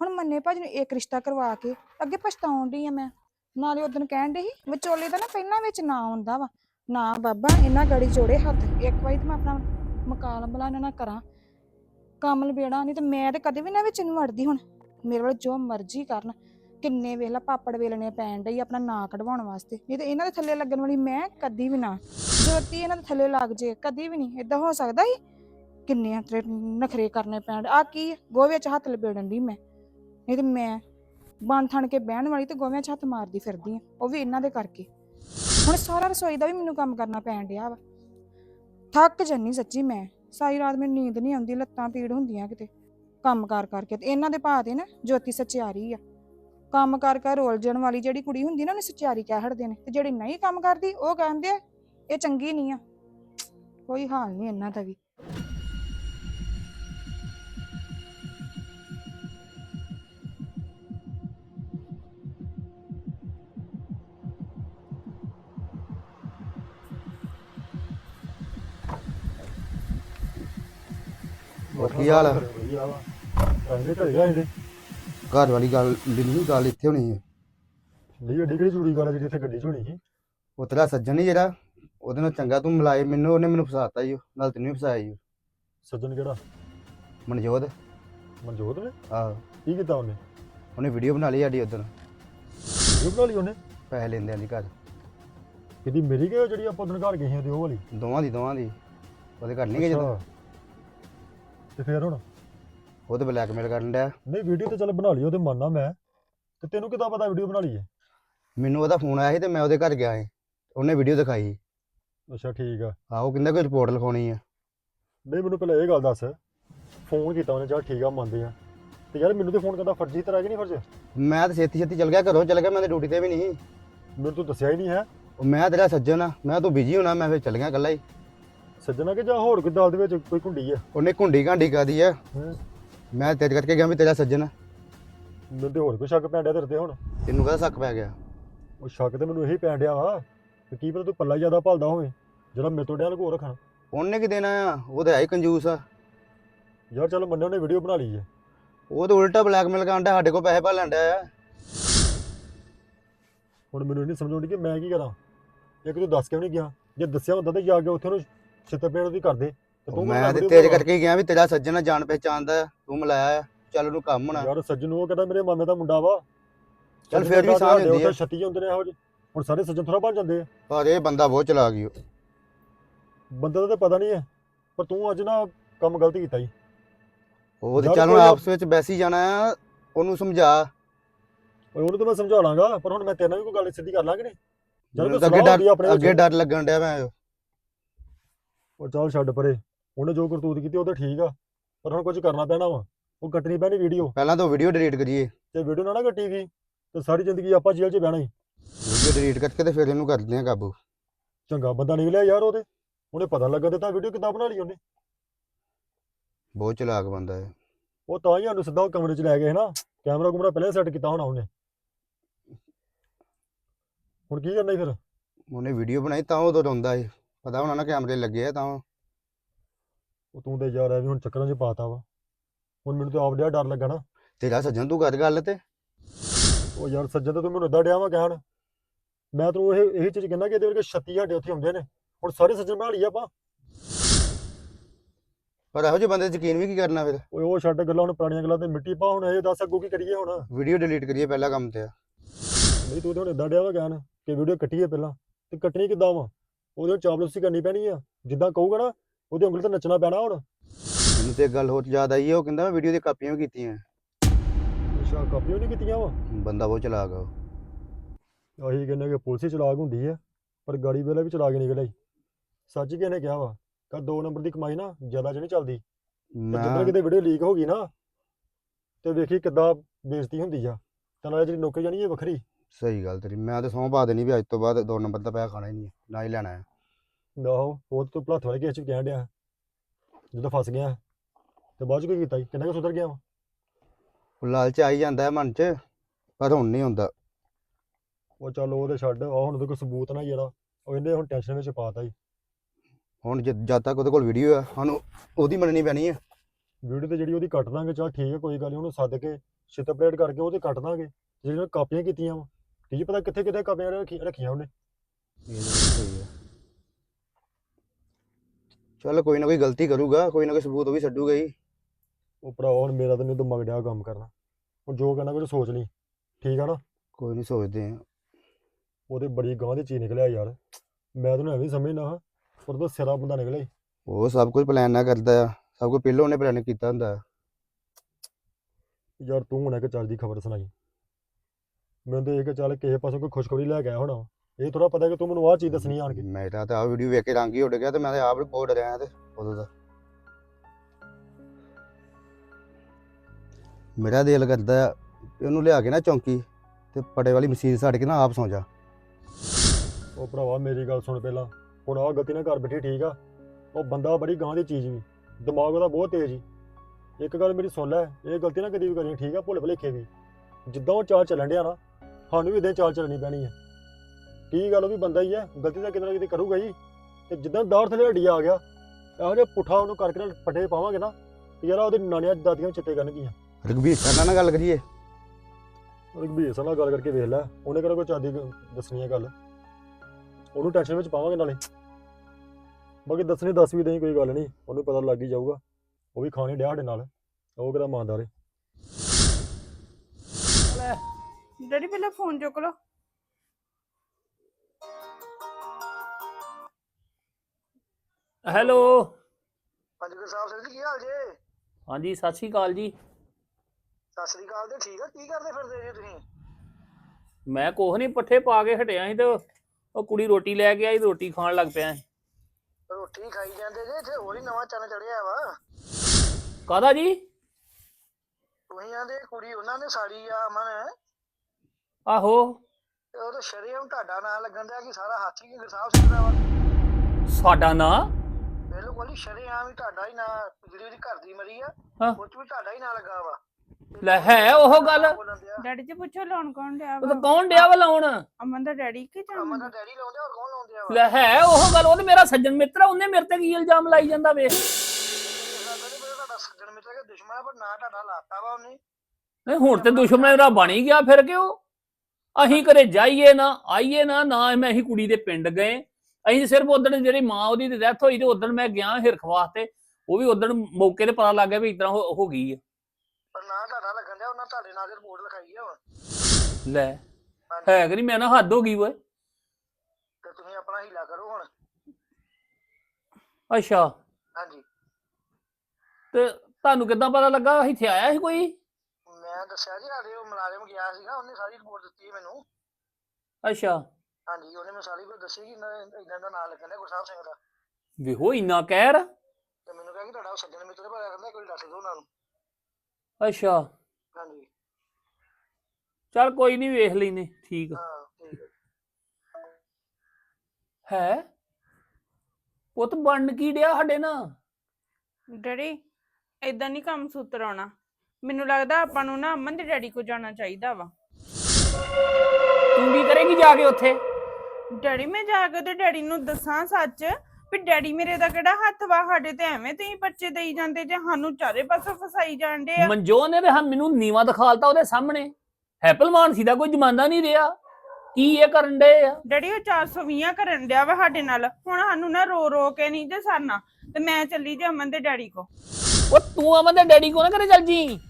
ਹੁਣ ਮੰਨੇ ਭਾਜੀ ਨੂੰ ਇੱਕ ਰਿਸ਼ਤਾ ਕਰਵਾ ਕੇ ਅੱਗੇ ਪਛਤਾਉਣ ਡਈ ਆ ਮੈਂ। ਨਾਲੇ ਉਦੋਂ ਕਹਿਣ ਡਈ ਸੀ, ਵਿਚੋਲੇ ਦਾ ਨਾ ਪਹਿਲਾਂ ਵਿੱਚ ਨਾ ਆਉਂਦਾ ਵਾ। ਨਾ ਬਾਬਾ ਇਹਨਾਂ ਗੜੀ ਜੋੜੇ ਹੱਥ, ਇੱਕ ਵਾਰੀ ਤੇ ਮੈਂ ਆਪਣਾ ਮੁਕਾਬਲਾ ਇਹਨਾਂ ਨਾਲ ਕਰਾਂ। ਕੰਮ ਲਬੇੜਾ ਨਹੀਂ ਤੇ ਮੈਂ ਤੇ ਕਦੇ ਵੀ ਨਾ ਵਿੱਚ ਨਹੀਂ ਵੜਦੀ ਹੁਣ। ਮੇਰੇ ਵੱਲ ਜੋ ਮਰਜ਼ੀ ਕਰਨ। ਕਿੰਨੇ ਵੇਲਾ ਪਾਪੜ ਵੇਲਣੇ ਪੈਣ ਡਈ ਆਪਣਾ ਨਾਂ ਕਢਵਾਉਣ ਵਾਸਤੇ। ਨਹੀਂ ਤੇ ਇਹਨਾਂ ਦੇ ਥੱਲੇ ਲੱਗਣ ਵਾਲੀ ਮੈਂ ਕਦੀ ਵੀ ਨਾ, ਜੋਤੀ ਇਹਨਾਂ ਦੇ ਥੱਲੇ ਲੱਗ ਜੇ, ਕਦੀ ਵੀ ਨਹੀਂ ਇਦਾਂ ਹੋ ਸਕਦਾ ਹੀ ਕਿੰਨੇ ਅੰਤਰੇ ਨਖਰੇ ਕਰਨੇ ਪੈਣ ਆ ਕੀ ਗੋਵੇ ਚ ਹੱਥ ਲਬੇੜਨ ਦੀ ਮੈਂ। ਨਹੀਂ ਤੇ ਮੈਂ ਬਣ ਥਣ ਕੇ ਬਹਿਣ ਵਾਲੀ ਤੇ ਗੋਵਿਆਂ ਚ ਹੱਥ ਮਾਰਦੀ ਫਿਰਦੀ ਆ, ਉਹ ਵੀ ਇਹਨਾਂ ਦੇ ਕਰਕੇ। ਹੁਣ ਸਾਰਾ ਰਸੋਈ ਦਾ ਵੀ ਮੈਨੂੰ ਕੰਮ ਕਰਨਾ ਪੈਣ ਡਿਆ ਵਾ। ਥੱਕ ਜੰਨੀ ਸੱਚੀ ਮੈਂ, ਸਾਰੀ ਰਾਤ ਮੈਨੂੰ ਨੀਂਦ ਨਹੀਂ ਆਉਂਦੀ, ਲੱਤਾਂ ਪੀੜ ਹੁੰਦੀਆਂ ਕਿਤੇ। ਕੰਮ ਕਾਰ ਕਰਕੇ ਤੇ ਇਹਨਾਂ ਦੇ ਭਾ ਤੇ ਨਾ ਜੋਤੀ ਸੱਚਿਆਰੀ ਆ। ਕੰਮ ਕਰ ਕਰ ਉਲਝਣ ਵਾਲੀ ਜਿਹੜੀ ਕੁੜੀ ਹੁੰਦੀ ਨਾ ਉਹਨੂੰ ਸੱਚਿਆਰੀ ਕਹਿ ਹਟਦੇ ਨੇ। ਤੇ ਜਿਹੜੀ ਨਹੀਂ ਕੰਮ ਕਰਦੀ ਉਹ ਕਹਿੰਦੇ ਆ ਇਹ ਚੰਗੀ ਨਹੀਂ ਆ। ਕੋਈ ਹਾਲ ਨਹੀਂ ਇਹਨਾਂ ਦਾ ਵੀ। ਹੋਰ ਕੀ ਹਾਲ ਆ? ਕਹਿੰਦੇ ਗਏ ਇਹਦੇ। ਘਰ ਵਾਲੀ ਗੱਲ ਨਹੀਂ ਗੱਲ ਇੱਥੇ ਹੋਣੀ ਹੈ ਲਈ ਗੱਡੀ ਕਿਹੜੀ ਚੂੜੀ ਗੱਲ ਜਿਹੜੀ ਇੱਥੇ ਗੱਡੀ ਚ ਹੋਣੀ ਸੀ? ਉਹ ਤੇਰਾ ਸੱਜਣ ਹੀ ਜਿਹੜਾ ਉਹਦੇ ਨਾਲ ਚੰਗਾ ਤੂੰ ਮਿਲਾਏ ਮੈਨੂੰ ਉਹਨੇ ਮੈਨੂੰ ਫਸਾਤਾ ਹੀ ਨਾਲ ਤੈਨੂੰ ਵੀ ਫਸਾਇਆ ਹੀ ਸੱਜਣ ਕਿਹੜਾ? ਮਨਜੋਤ। ਮਨਜੋਤ ਨੇ? ਆਹੋ। ਕੀ ਕੀਤਾ ਉਹਨੇ? ਉਹਨੇ ਵੀਡੀਓ ਬਣਾ ਲਈ ਸਾਡੀ ਉਦੋਂ ਵੀਡੀਓ ਬਣਾ ਲਈ ਉਹਨੇ? ਪੈਸੇ ਲੈਂਦੇ ਆਂ ਘਰ। ਕਿਹਦੀ ਮੇਰੀ ਕਿ ਜਿਹੜੀ ਆਪਾਂ ਉਦੋਂ ਘਰ ਗਏ ਸੀ ਉਹਦੀ ਉਹ ਵਾਲੀ? ਦੋਵਾਂ ਦੀ ਦੋਵਾਂ ਦੀ। ਉਹਦੇ ਘਰ ਨਹੀਂ ਗਏ ਜਦੋਂ। ਅੱਛਾ। ਤੇ ਫੇਰ ਹੁਣ? ਉਹ ਤੇ ਬਲੈਕਮੇਲ ਕਰਨ ਡਿਆ। ਨਹੀਂ ਵੀਡੀਓ ਤੇ ਚੱਲ ਬਣਾ ਲਈ ਉਹ ਤੇ ਮੰਨਣਾ ਮੈਂ। ਤੇ ਤੈਨੂੰ ਕਿਦਾਂ ਪਤਾ ਵੀਡੀਓ ਬਣਾ ਲਈ ਹੈ ਮੈਨੂੰ ਉਹਦਾ ਫੋਨ ਆਇਆ ਸੀ ਤੇ ਮੈਂ ਉਹਦੇ ਘਰ ਗਿਆ ਸੀ। ਉਹਨੇ ਵੀਡੀਓ ਦਿਖਾਈ। ਅੱਛਾ ਠੀਕ ਆ। ਆ ਉਹ ਕਹਿੰਦਾ ਕੋਈ ਰਿਪੋਰਟ ਲਿਖਾਉਣੀ ਆ। ਨਹੀਂ ਮੈਨੂੰ ਪਹਿਲਾਂ ਇਹ ਗੱਲ ਦੱਸ। ਫੋਨ ਕੀਤਾ ਉਹਨੇ ਚੱਲ ਠੀਕ ਆ ਮੰਨਦੇ ਆ। ਤੇ ਯਾਰ ਮੈਨੂੰ ਤੇ ਫੋਨ ਕਰਦਾ ਫਰਜ਼ੀ ਤਰ੍ਹਾਂ ਕਿ ਨਹੀਂ ਫਰਜ਼? ਮੈਂ ਤਾਂ ਛੇਤੀ ਛੇਤੀ ਚੱਲ ਗਿਆ ਘਰੋਂ ਚੱਲ ਗਿਆ ਮੈਂ ਤਾਂ ਡਿਊਟੀ ਤੇ ਵੀ ਨਹੀਂ। ਮੈਨੂੰ ਤੂੰ ਦੱਸਿਆ ਹੀ ਨਹੀਂ ਹੈ। ਉਹ ਮੈਂ ਤੇਰਾ ਸੱਜਣ ਆ ਮੈਂ ਤੂੰ ਬਿਜ਼ੀ ਹੋਣਾ ਮੈਂ ਫਿਰ ਚੱਲ ਗਿਆ ਇਕੱਲਾ ਹੀ। ਸੱਜਣਾ ਕਿ ਜਾਂ ਹੋਰ ਕੋਈ ਦਾਲ ਦੇ ਵਿੱਚ ਕੋਈ ਕੁੰਡੀ ਆ? ਉਹਨੇ ਘੁੰਡੀ ਘਾਂਡੀ ਕਾਦੀ ਆ। ਮੈਂ ਤੇਰੇ ਕਰਕੇ ਗਿਆ ਵੀ ਤੇਰਾ ਸੱਜਣ। ਆ ਮੈਨੂੰ ਤੇ ਹੋਰ ਕੋਈ ਸ਼ੱਕ ਪੈਣ ਡਿਆ ਤੇਰੇ ਤੇ ਹੁਣ? ਤੈਨੂੰ ਕਹਦਾ ਸ਼ੱਕ ਪੈ ਗਿਆ? ਉਹ ਸ਼ੱਕ ਤੇ ਮੈਨੂੰ ਇਹੀ ਪੈਣ ਡਿਆ ਵਾ ਕਿ ਕੀ ਪਤਾ ਤੂੰ ਪੱਲਾ ਜ਼ਿਆਦਾ ਭਾਲਦਾ ਹੋਵੇ ਜਿਹੜਾ ਮੇਰੇ ਤੋਂ ਡਿਆ ਲਗੋ ਰੱਖਣ ਉਹਨੇ ਕੀ ਦੇਣਾ ਆ? ਉਹ ਤਾਂ ਹੈ ਹੀ ਕੰਜੂਸ ਆ। ਯਾਰ ਚੱਲ ਮੰਨਿਆ ਉਹਨੇ ਵੀਡੀਓ ਬਣਾ ਲਈ ਹੈ ਉਹ ਤਾਂ ਉਲਟਾ ਬਲੈਕਮੇਲ ਕਰਨ ਡਿਆ ਸਾਡੇ ਕੋਲ ਪੈਸੇ ਭਾ ਲੈਂਦਾ ਆ। ਹੁਣ ਮੈਨੂੰ ਇਹ ਨਹੀਂ ਸਮਝ ਆਉਂਦੀ ਕਿ ਮੈਂ ਕੀ ਕਰਾਂ? ਇੱਕ ਤੂੰ ਦੱਸ ਕਿਉਂ ਨਹੀਂ ਗਿਆ? ਜੇ ਦੱਸਿਆ ਹੁੰਦਾ ਤੇ ਜਾ ਕੇ ਉੱਥੇ ਉਹਨੂੰ ਛਿੱਤਰ ਪੇੜ ਉਹਦੀ ਕਰਦੇ ਮੈਂ ਤੇ ਬਣਾ। ਕਰਕੇ ਗਿਆ ਵੀ ਤੇਰਾ ਸੱਜਣ ਆ ਜਾਣ ਪਹਿਚਾਨਦਾ ਆ ਤੂੰ ਮਿਲਾਇਆ ਚੱਲ ਉਹਨੂੰ ਕੰਮ ਹੋਣਾ। ਯਾਰ ਸੱਜਣ ਨੂੰ ਉਹ ਕਹਿੰਦਾ ਮੇਰੇ ਮਾਮੇ ਦਾ ਮੁੰਡਾ ਵਾ। ਚੱਲ ਫਿਰ ਵੀ ਸਾਹ ਹੁੰਦੀ ਆ ਛੱਤੀ ਹੁੰਦੇ ਨੇ ਇਹੋ ਜਿਹੇ। ਹੁਣ ਸਾਰੇ ਸੱਜਣ ਥੋੜਾ ਬਣ ਜਾਂਦੇ ਆ। ਪਰ ਇਹ ਬੰਦਾ ਬਹੁਤ ਚਲਾ ਗਿਆ ਬੰਦੇ ਦਾ ਤਾਂ ਪਤਾ ਨਹੀਂ ਹੈ ਪਰ ਤੂੰ ਅੱਜ ਨਾ ਕੰਮ ਗਲਤ ਕੀਤਾ ਜੀ ਉਹ ਤੇ ਚੱਲ ਹੁਣ ਆਪਸ ਵਿੱਚ ਬੈਸੀ ਜਾਣਾ ਆ ਉਹਨੂੰ ਸਮਝਾ। ਓਏ ਉਹਨੂੰ ਤਾਂ ਮੈਂ ਸਮਝਾ ਲਾਂਗਾ ਪਰ ਹੁਣ ਮੈਂ ਤੇਰੇ ਨਾਲ ਵੀ ਕੋਈ ਗੱਲ ਸਿੱਧੀ ਕਰ ਲਾਂਗੇ ਨੇ। ਜਦੋਂ ਅੱਗੇ ਡਰ। ਅੱਗੇ ਡਰ ਲੱਗਣ ਡਿਆ ਮੈਂ। ਉਹ ਚੱਲ ਛੱਡ ਪਰੇ। ਉਹਨੇ ਜੋ ਕਰਤੂਤ ਕੀਤੀ ਉਹ ਤਾਂ ਠੀਕ ਆ ਪਰ ਹੁਣ ਕੁਝ ਕਰਨਾ ਪੈਣਾ ਵਾ ਉਹ ਕੱਟਣੀ ਪੈਣੀ ਵੀਡੀਓ ਪਹਿਲਾਂ ਤਾਂ ਵੀਡੀਓ ਡਿਲੀਟ ਕਰੀਏ। ਤੇ ਵੀਡੀਓ ਨਾ ਨਾ ਕੱਟੀ ਗਈ ਤੇ ਸਾਰੀ ਜ਼ਿੰਦਗੀ ਆਪਾਂ ਜੇਲ੍ਹ 'ਚ ਬਹਿਣਾ ਹੀ। ਵੀਡੀਓ ਡਿਲੀਟ ਕਰਕੇ ਤੇ ਫਿਰ ਇਹਨੂੰ ਕਰਦੇ ਆ ਕਾਬੂ। ਚੰਗਾ ਬੰਦਾ ਨਿਕਲਿਆ ਯਾਰ ਉਹਦੇ ਉਹਨੇ ਪਤਾ ਲੱਗਾ ਦਿੱਤਾ ਵੀਡੀਓ ਕਿੱਦਾਂ ਬਣਾ ਲਈ ਉਹਨੇ। ਬਹੁਤ ਚਲਾਕ ਬੰਦਾ ਹੈ ਉਹ ਤਾਂ ਹੀ ਸਾਨੂੰ ਸਿੱਧਾ ਉਹ ਕਮਰੇ 'ਚ ਲੈ ਗਏ ਨਾ ਕੈਮਰਾ ਕੁਮਰਾ ਪਹਿਲਾਂ ਸੈੱਟ ਕੀਤਾ ਹੋਣਾ ਉਹਨੇ। ਹੁਣ ਕੀ ਕਰਨਾ ਫਿਰ? ਉਹਨੇ ਵੀਡੀਓ ਬਣਾਈ ਤਾਂ ਉਹ ਰੋਂਦਾ ਸੀ ਪਤਾ ਹੋਣਾ ਨਾ ਕੈਮਰੇ ਲੱਗੇ ਆ ਤਾਂ ਉਹ- ਤੂੰ ਤੇ ਯਾਰ ਐ ਵੀ ਹੁਣ ਚੱਕਰਾਂ 'ਚ ਪਾਤਾ ਵਾ। ਹੁਣ ਮੈਨੂੰ ਤਾਂ ਆਪ ਡਿਆ ਡਰ ਲੱਗਾ ਨਾ ਤੇਰਾ ਸੱਜਣ ਤੂੰ ਕਰ ਗੱਲ ਤੇ। ਉਹ ਯਾਰ ਸੱਜਣ ਤਾਂ ਤੂੰ ਮੈਨੂੰ ਏਦਾਂ ਡਿਆ ਵਾ ਕਹਿਣ। ਮੈਂ ਤੈਨੂੰ ਇਹ ਇਹੀ ਚੀਜ਼ ਕਹਿੰਦਾ ਕਿ ਇਹਦੇ ਵਰਗੇ 36 ਸਾਡੇ ਉੱਥੇ ਹੁੰਦੇ ਨੇ। ਹੁਣ ਸਾਰੇ ਸੱਜਣ ਬਣਾ ਲਈ ਆਪਾਂ। ਪਰ ਇਹੋ ਜਿਹੇ ਬੰਦੇ ਤੇ ਯਕੀਨ ਵੀ ਕੀ ਕਰਨਾ ਫਿਰ? ਓਏ ਉਹ ਛੱਡ ਗੱਲਾਂ ਹੁਣ ਪੁਰਾਣੀਆਂ ਗੱਲਾਂ ਤੇ ਮਿੱਟੀ ਪਾ ਹੁਣ ਇਹ ਦੱਸ ਅੱਗੋਂ ਕੀ ਕਰੀਏ ਹੁਣ? ਵੀਡੀਓ ਡਿਲੀਟ ਕਰੀਏ ਪਹਿਲਾ ਕੰਮ ਤੇ ਆ। ਨਹੀਂ ਤੂੰ ਤੇ ਹੁਣ ਏਦਾਂ ਡਿਆ ਵਾ ਕਹਿਣ ਕਿ ਵੀਡੀਓ ਕੱਟੀਏ ਪਹਿਲਾਂ। ਤੇ ਕੱਟਣੀ ਕਿੱਦਾਂ ਵਾ? ਉਹਦੇ ਚਾਪਲੂਸੀ ਕਰਨੀ ਪੈਣੀ ਆ। ਜਿੱਦਾਂ ਕਹੂਗਾ ਨਾ ਉਹਦੀ ਉਂਗਲੀ ਤੇ ਨੱਚਣਾ ਪੈਣਾ ਹੁਣ। ਮੈਨੂੰ ਤੇ ਇੱਕ ਗੱਲ ਹੋਰ ਯਾਦ ਆਈ ਹੈ ਉਹ ਕਹਿੰਦਾ ਮੈਂ ਵੀਡੀਓ ਦੀ ਕਾਪੀਆਂ ਵੀ ਕੀਤੀਆਂ। ਅੱਛਾ ਕਾਪੀਆਂ ਨਹੀਂ ਕੀਤੀਆਂ ਵਾ? ਬੰਦਾ ਬਹੁਤ ਚਲਾਕ ਆ ਉਹ। ਆਹੀ ਕਹਿੰਦੇ ਕਿ ਪੁਲਿਸ ਹੀ ਚਲਾਕ ਹੁੰਦੀ ਹੈ ਪਰ ਗਾੜੀ ਵੇਲੇ ਵੀ ਚਲਾ ਕੇ ਨਿਕਲਿਆ ਈ ਸੱਚ ਕਿਹਨੇ ਕਿਹਾ ਵਾ? ਕਹ ਦੋ ਨੰਬਰ ਦੀ ਕਮਾਈ ਨਾ ਜ਼ਿਆਦਾ ਚ ਨਹੀਂ ਚੱਲਦੀ। ਤੇ ਜਿੱਦਾਂ ਮੈਂ ਕਿਤੇ ਵੀਡੀਓ ਲੀਕ ਹੋ ਗਈ ਨਾ ਤੇ ਵੇਖੀ ਕਿੱਦਾਂ ਬੇਇੱਜ਼ਤੀ ਹੁੰਦੀ ਆ। ਤੇ ਨਾਲੇ ਜਿਹੜੀ ਨੌਕਰੀ ਜਾਣੀ ਇਹ ਵੱਖਰੀ। ਸਹੀ ਗੱਲ ਤੇਰੀ ਮੈਂ ਤਾਂ ਸਹੁੰ ਪਾ ਦੇਣੀ ਵੀ ਅੱਜ ਤੋਂ ਬਾਅਦ ਦੋ ਨੰਬਰ ਦਾ ਪੈਸਾ ਖਾਣਾ ਹੀ ਨਹੀਂ ਹੈ, ਨਾ ਹੀ ਲੈਣਾ ਹੈ ਨਾ ਉਹ ਤੂੰ ਭਲੱਥ ਵਾਲੇ ਕੇਸ ਚ ਕਹਿਣ ਡਿਆ। ਜਦੋਂ ਫਸ ਗਿਆ ਤੇ ਬਾਅਦ ਚ ਕੀ ਕੀਤਾ ਕਿੰਨਾ ਕੁ ਸੁਧਰ ਗਿਆ ਵਾ? ਉਹ ਲਾਲਚ ਆ ਹੀ ਜਾਂਦਾ ਹੈ ਮਨ 'ਚ ਪਰ ਹੁਣ ਨਹੀਂ ਹੁੰਦਾ। ਉਹ ਚੱਲ ਉਹ ਤੇ ਛੱਡ ਆ ਹੁਣ ਉਹਦੇ ਕੋਈ ਸਬੂਤ ਨਾ ਜਿਹੜਾ ਉਹ ਇਹਨੇ ਹੁਣ ਟੈਨਸ਼ਨ ਵਿੱਚ ਪਾਤਾ ਜੀ ਹੁਣ ਜਦ ਜਦ ਤੱਕ ਉਹਦੇ ਕੋਲ ਵੀਡੀਓ ਹੈ ਸਾਨੂੰ ਉਹਦੀ ਮੰਨਣੀ ਪੈਣੀ ਹੈ ਵੀਡੀਓ ਤੇ ਜਿਹੜੀ ਉਹਦੀ ਕੱਟ ਦਾਂਗੇ ਚੱਲ ਠੀਕ ਹੈ ਕੋਈ ਗੱਲ ਨਹੀਂ ਉਹਨੂੰ ਸੱਦ ਕੇ ਛਿੱਤ ਪਲੇਟ ਕਰਕੇ ਉਹ ਤੇ ਕੱਟ ਦਾਂਗੇ। ਜਿਹੜੀਆਂ ਕਾਪੀਆਂ ਕੀਤੀਆਂ ਵਾ ਕੀ ਪਤਾ ਕਿੱਥੇ ਕਿੱਥੇ ਕਾਪੀਆਂ ਰੱਖੀ- ਰੱਖੀਆਂ ਉਹਨੇ। ਇਹ ਤਾਂ ਸਹੀ ਹੈ ਚੱਲ ਕੋਈ ਨਾ ਕੋਈ ਗਲਤੀ ਕਰੂਗਾ ਕੋਈ ਨਾ ਕੋਈ ਸਬੂਤ ਉਹ ਵੀ ਛੱਡੂਗਾ ਹੀ। ਉਹ ਭਰਾ ਹੁਣ ਮੇਰਾ ਤਾਂ ਨਹੀਂ ਦਿਮਾਗ ਡਿਆ ਕੰਮ ਕਰਨਾ। ਹੁਣ ਜੋ ਕਹਿਣਾ ਕੁਝ ਸੋਚ ਲਈ। ਠੀਕ ਆ ਨਾ? ਕੋਈ ਨਹੀਂ ਸੋਚਦੇ ਆ। ਉਹਦੇ ਬੜੀ ਗਾਂ ਦੀ ਚੀਜ਼ ਨਿਕਲਿਆ ਯਾਰ। ਮੈਂ ਤੈਨੂੰ ਐਵੇਂ ਸਮਝਣਾ ਹਾਂ ਪਰ ਉਹ ਸਿਰਾ ਬੰਦਾ ਨਿਕਲਿਆ ਈ। ਉਹ ਸਭ ਕੁਝ ਪਲਾਨ ਨਾ ਕਰਦਾ ਆ। ਸਭ ਕੁਝ ਪਹਿਲਾਂ ਉਹਨੇ ਪਲਾਨ ਕੀਤਾ ਹੁੰਦਾ। ਯਾਰ ਤੂੰ ਹੁਣ ਇੱਕ ਦੀ ਖਬਰ ਸੁਣਾਈ। ਮੈਨੂੰ ਤਾਂ ਇਹ ਕਿ ਚੱਲ ਕਿਸੇ ਪਾਸੋਂ ਕੋਈ ਖੁਸ਼ਖਬਰੀ ਲੈ ਕੇ ਆਇਆ ਹੋਣਾ ਇਹ ਥੋੜਾ ਪਤਾ ਕਿ ਤੂੰ ਮੈਨੂੰ ਆਹ ਚੀਜ਼ ਦੱਸਣੀ ਆਣ ਕੇ। ਮੇਰਾ ਤਾਂ ਆ ਵੀਡੀਓ ਵੇਖ ਕੇ ਰੰਗ ਹੀ ਉੱਡ ਗਿਆ ਤੇ ਮੈਂ ਤਾਂ ਆਪ ਬਹੁਤ ਡਰਿਆ ਤੇ ਉਦੋਂ ਦਾ। ਮੇਰਾ ਦਿਲ ਕਰਦਾ ਆ ਉਹਨੂੰ ਲਿਆ ਕੇ ਨਾ ਚੌਂਕੀ ਤੇ ਪੜੇ ਵਾਲੀ ਮਸ਼ੀਨ ਛੱਡ ਕੇ ਨਾ ਆਪ ਸੌਂ ਜਾ। ਉਹ ਭਰਾਵਾ ਮੇਰੀ ਗੱਲ ਸੁਣ ਪਹਿਲਾਂ। ਹੁਣ ਆਹ ਗਲਤੀ ਨਾ ਕਰ ਬੈਠੀ ਠੀਕ ਆ। ਉਹ ਬੰਦਾ ਬੜੀ ਗਾਂ ਦੀ ਚੀਜ਼ ਵੀ ਦਿਮਾਗ ਉਹਦਾ ਬਹੁਤ ਤੇਜ਼ ਹੀ ਇੱਕ ਗੱਲ ਮੇਰੀ ਸੁਣ ਲੈ ਇਹ ਗਲਤੀ ਨਾ ਕਦੀ ਵੀ ਕਰੀ ਠੀਕ ਆ? ਭੁੱਲ ਭੁਲੇਖੇ ਵੀ। ਜਿੱਦਾਂ ਉਹ ਚਾਲ ਚੱਲਣ ਡਿਆ ਨਾ ਸਾਨੂੰ ਵੀ ਇਦਾਂ ਚਾਲ ਚੱਲਣੀ ਪੈਣੀ ਹੈ ਕੀ ਗੱਲ ਉਹ ਵੀ ਬੰਦਾ ਹੀ ਹੈ ਗਲਤੀ ਤਾਂ ਕਿਤੇ ਨਾ ਕਿਤੇ ਕਰੂਗਾ ਹੀ। ਤੇ ਜਿੱਦਾਂ ਦੌੜ ਥਲੇ ਹੱਡੀ ਆ ਗਿਆ ਇਹੋ ਜਿਹਾ ਪੁੱਠਾ ਉਹਨੂੰ ਕਰਕੇ ਨਾ ਪੱਟੇ ਪਾਵਾਂਗੇ ਨਾ ਤੇ ਯਾਰ ਉਹਦੇ ਨਾਨੀਆਂ ਦਾਦੀਆਂ ਵੀ ਚਿੱਟੇ ਕਰਨਗੀਆਂ। ਰਘਬੀਰ ਸਾਹਿਬ ਨਾਲ ਗੱਲ ਕਰੀਏ। ਰਘਬੀਰ ਸਿੰਘ ਨਾਲ ਗੱਲ ਕਰਕੇ ਵੇਖ ਲੈ ਉਹਨੇ ਕਿਹੜਾ ਕੋਈ ਚਾਦੀ ਦੱਸਣੀ ਹੈ ਗੱਲ। ਉਹਨੂੰ ਟੈਨਸ਼ਨ ਵਿੱਚ ਪਾਵਾਂਗੇ ਨਾਲੇ। ਬਾਕੀ ਦੱਸਣੀ ਦੱਸ ਵੀ ਦੇਈ ਕੋਈ ਗੱਲ ਨਹੀਂ ਉਹਨੂੰ ਪਤਾ ਲੱਗ ਹੀ ਜਾਊਗਾ। ਉਹ ਵੀ ਖਾਣੇ ਡਿਆ ਸਾਡੇ ਨਾਲ ਉਹ ਕਿਹਦਾ ਇਮਾਨਦਾਰ ਹੈ ਡੈਡੀ ਪਹਿਲਾਂ ਫੋਨ ਚੁੱਕ ਲਓ। ਹੈਲੋ। ਹਾਂਜੀ ਗੁਰਸਾਹਿਬ ਸਿੰਘ ਜੀ ਕੀ ਹਾਲ ਜੇ? ਹਾਂਜੀ ਸਤਿ ਸ਼੍ਰੀ ਅਕਾਲ ਜੀ। ਸਤਿ ਸ੍ਰੀ ਅਕਾਲ ਤੇ ਠੀਕ ਆ ਕੀ ਕਰਦੇ ਫਿਰਦੇ ਜੀ ਤੁਸੀਂ? ਮੈਂ ਕੁਛ ਨਹੀਂ ਪੱਠੇ ਪਾ ਕੇ ਹਟਿਆ ਸੀ ਤੇ ਉਹ ਕੁੜੀ ਰੋਟੀ ਲੈ ਕੇ ਆਈ ਰੋਟੀ ਖਾਣ ਲੱਗ ਪਿਆ ਸੀ। ਰੋਟੀ ਖਾਈ ਜਾਂਦੇ ਜੇ ਇੱਥੇ ਹੋਰ ਹੀ ਨਵਾਂ ਚੰਨ ਚੜਿਆ ਵਾ। ਕਾਹਦਾ ਜੀ? ਤੁਸੀਂ ਆਂਦੇ ਕੁੜੀ ਉਹਨਾਂ ਨੇ ਸਾੜੀ ਆ ਅਮਨ। ਆਹੋ। ਤੇ ਉਹ ਤਾਂ ਸ਼ਰੇਆਮ ਤੁਹਾਡਾ ਨਾਂ ਲੱਗਣ ਦਿਆ ਕਿ ਸਾਰਾ ਹਾਥੀ ਕੀ ਗੁਰਸਾਹਿਬ ਸਿੰਘ ਦਾ ਵਾ। ਸਾਡਾ ਨਾਂ? ਬਿਲਕੁਲ ਹੀ ਸ਼ਰੇਆਮ ਹੀ ਤੁਹਾਡਾ ਹੀ ਨਾਂ ਜਿਹੜੀ ਉਹਦੀ ਘਰ ਦੀ ਮਰੀ ਆ ਹਾਂ। ਉਹ ਚ ਵੀ ਤੁਹਾਡਾ ਹੀ ਨਾਂ ਲੱਗਾ ਵਾ। ਲੈ ਹੈ ਉਹ ਗੱਲ? ਬੋਲਣ ਡੈਡੀ ਜੀ ਪੁੱਛੋ ਲਾਉਣ ਕੌਣ ਡਿਆ ਉਹ ਵਾ? ਤਾਂ ਕੌਣ ਡਿਆ ਵਾ ਲਾਉਣ? ਅਮਨ ਦਾ ਡੈਡੀ ਕਿ ਜਾਂ ਅਮਨ ਦਾ ਡੈਡੀ ਲਾਉਂਦੇ ਹੋਰ ਕੌਣ ਲਾਉਂਦੇ ਆ ਵਾ? ਲੈ ਹੈ ਉਹ ਗੱਲ ਉਹ ਤੇ ਮੇਰਾ ਸੱਜਣ ਮਿੱਤਰ ਆ, ਉਹਨੇ ਮੇਰੇ ਤੇ ਕੀ ਇਲਜ਼ਾਮ ਲਾਈ ਜਾਂਦਾ ਵੇ? ਇਹ ਗੱਲ ਨਹੀਂ ਪਤਾ ਤੁਹਾਡਾ ਸੱਜਣ ਮਿੱਤਰ ਕੇ ਦੁਸ਼ਮਣ ਆ ਪਰ ਨਾਂ ਤੁਹਾਡਾ ਲਾਤਾ ਵਾ ਉਹਨੇ। ਨਹੀਂ ਹੁਣ ਤੇ ਦੁਸ਼ਮਣ ਮੇਰਾ ਬਣ ਹੀ ਗਿਆ ਫਿਰ ਕਿਉਂ? ਅਸੀਂ ਘਰੇ ਜਾਈਏ ਨਾ ਆਈਏ ਨਾ ਨਾ ਮੈਂ ਅਸੀਂ ਕੁੜੀ ਦੇ ਪਿੰਡ ਗਏ। ਅਸੀਂ ਸਿਰਫ ਉਦੋਂ ਜਿਹੜੀ ਮਾਂ ਉਹਦੀ ਦੀ ਡੈਥ ਹੋਈ ਤੇ ਉਦੋਂ ਮੈਂ ਗਿਆ ਹਿਰਖ ਵਾਸਤੇ ਉਹ ਵੀ ਉਦੋਂ ਮੌਕੇ ਤੇ ਪਤਾ ਲੱਗ ਗਿਆ ਵੀ ਇਤਨਾ ਹੋ ਗਈ ਆ। ਪਰ ਨਾਂ ਤੁਹਾਡਾ ਲੱਗਣ ਦਿਆ ਉਹਨਾਂ ਤੁਹਾਡੇ ਨਾਂ ਦੀ ਰਿਪੋਰਟ ਲਿਖਾਈ ਆ ਵਾ ਲੈ। ਹੈ ਕਿ ਨਹੀਂ? ਮੈਂ ਨਾ ਹੱਦ ਹੋ ਗਈ ਓਏ। ਤੇ ਤੁਸੀਂ ਆਪਣਾ ਹੀਲਾ ਕਰੋ ਹੁਣ। ਅੱਛਾ। ਹਾਂਜੀ। ਤੇ ਤੁਹਾਨੂੰ ਕਿੱਦਾਂ ਪਤਾ ਲੱਗਾ? ਇੱਥੇ ਆਇਆ ਸੀ ਕੋਈ? ਮੈਂ ਦੱਸਿਆ ਜੀ ਸਾਡੇ ਉਹ ਮੁਲਾਜ਼ਮ ਗਿਆ ਸੀਗਾ ਉਹਨੇ ਸਾਰੀ ਰਿਪੋਰਟ ਦਿੱਤੀ ਮੈਨੂੰ। ਅੱਛਾ। ਹਾਂਜੀ ਉਹਨੇ ਮੈਨੂੰ ਸਾਰੀ ਕੁਝ ਦੱਸੀ ਕਿ ਇਦਾਂ ਦਾ ਨਾਂ ਲੱਗਣ ਗੁਰਸਾਹਿਬ ਸਿੰਘ ਦਾ। ਵੀ ਹੋ ਇੰਨਾ ਕਹਿਰ? ਤੇ ਮੈਨੂੰ ਕਿਹਾ ਕਿ ਤੁਹਾਡਾ ਉਹ ਸੱਜਣ ਮਿੱਤਰ ਭਾਇਆ ਕਹਿੰਦਾ ਕੋਈ ਦੱਸ ਦਿਓ ਉਹਨਾਂ ਨੂੰ। ਅੱਛਾ। ਹਾਂਜੀ। ਚੱਲ ਕੋਈ ਨਹੀਂ ਵੇਖ ਲੈਨੇ ਠੀਕ ਆ। ਹਾਂ ਠੀਕ ਹੈ ਹੈ? ਪੁੱਤ ਬਣ ਕੀ ਡਿਆ ਸਾਡੇ ਨਾਲ? ਡੈਡੀ ਇਦਾਂ ਨਹੀਂ ਕੰਮ ਸੂਤਰ ਆਉਣਾ। ਮੈਨੂੰ ਲੱਗਦਾ ਆਪਾਂ ਨੂੰ ਨਾ ਅਮਨ ਦੇ ਡੈਡੀ ਕੋ ਜਾਣਾ ਚਾਹੀਦਾ ਵਾ। ਤੂੰ ਕੀ ਕਰੇਂਗੀ ਜਾ ਕੇ ਉੱਥੇ? ਡੈਡੀ ਮੈਂ ਜਾ ਕੇ ਤੇ ਡੈਡੀ ਨੂੰ ਦੱਸਾਂ ਸੱਚ ਵੀ ਡੈਡੀ ਮੇਰੇ ਦਾ ਕਿਹੜਾ ਹੱਥ ਵਾ ਸਾਡੇ ਤੇ ਐਵੇਂ ਤੁਸੀਂ ਬੱਚੇ ਦੇਈ ਜਾਂਦੇ ਜੇ ਸਾਨੂੰ ਚਾਰੇ ਪਾਸੇ ਫਸਾਈ ਜਾਂਦੇ ਆ। ਮਨਜੋ ਨੇ ਤੇ ਹਾਂ ਮੈਨੂੰ ਨੀਵਾ ਦਿਖਾਲਤਾ ਉਹਦੇ ਸਾਹਮਣੇ। ਹੈਪਲ ਮਾਨਸੀ ਦਾ ਕੋਈ ਜਮਾਨਾ ਨਹੀਂ ਰਿਹਾ। ਕੀ ਇਹ ਕਰਨ ਡਏ ਆ? ਡੈਡੀ ਉਹ 420 ਕਰਨ ਡਿਆ ਵਾ ਸਾਡੇ ਨਾਲ। ਹੁਣ ਸਾਨੂੰ ਨਾ ਰੋ ਰੋ ਕੇ ਨਹੀਂ ਜੇ ਸਰਨਾ। ਤੇ ਮੈਂ ਚੱਲੀ ਜੇ ਅਮਨ ਦੇ ਡੈਡੀ ਕੋ। ਉਹ ਤੂੰ ਅਮਨ ਦੇ ਡੈਡੀ ਕੋ ਨਾ ਕਰੇ ਚੱਲ ਜੀ।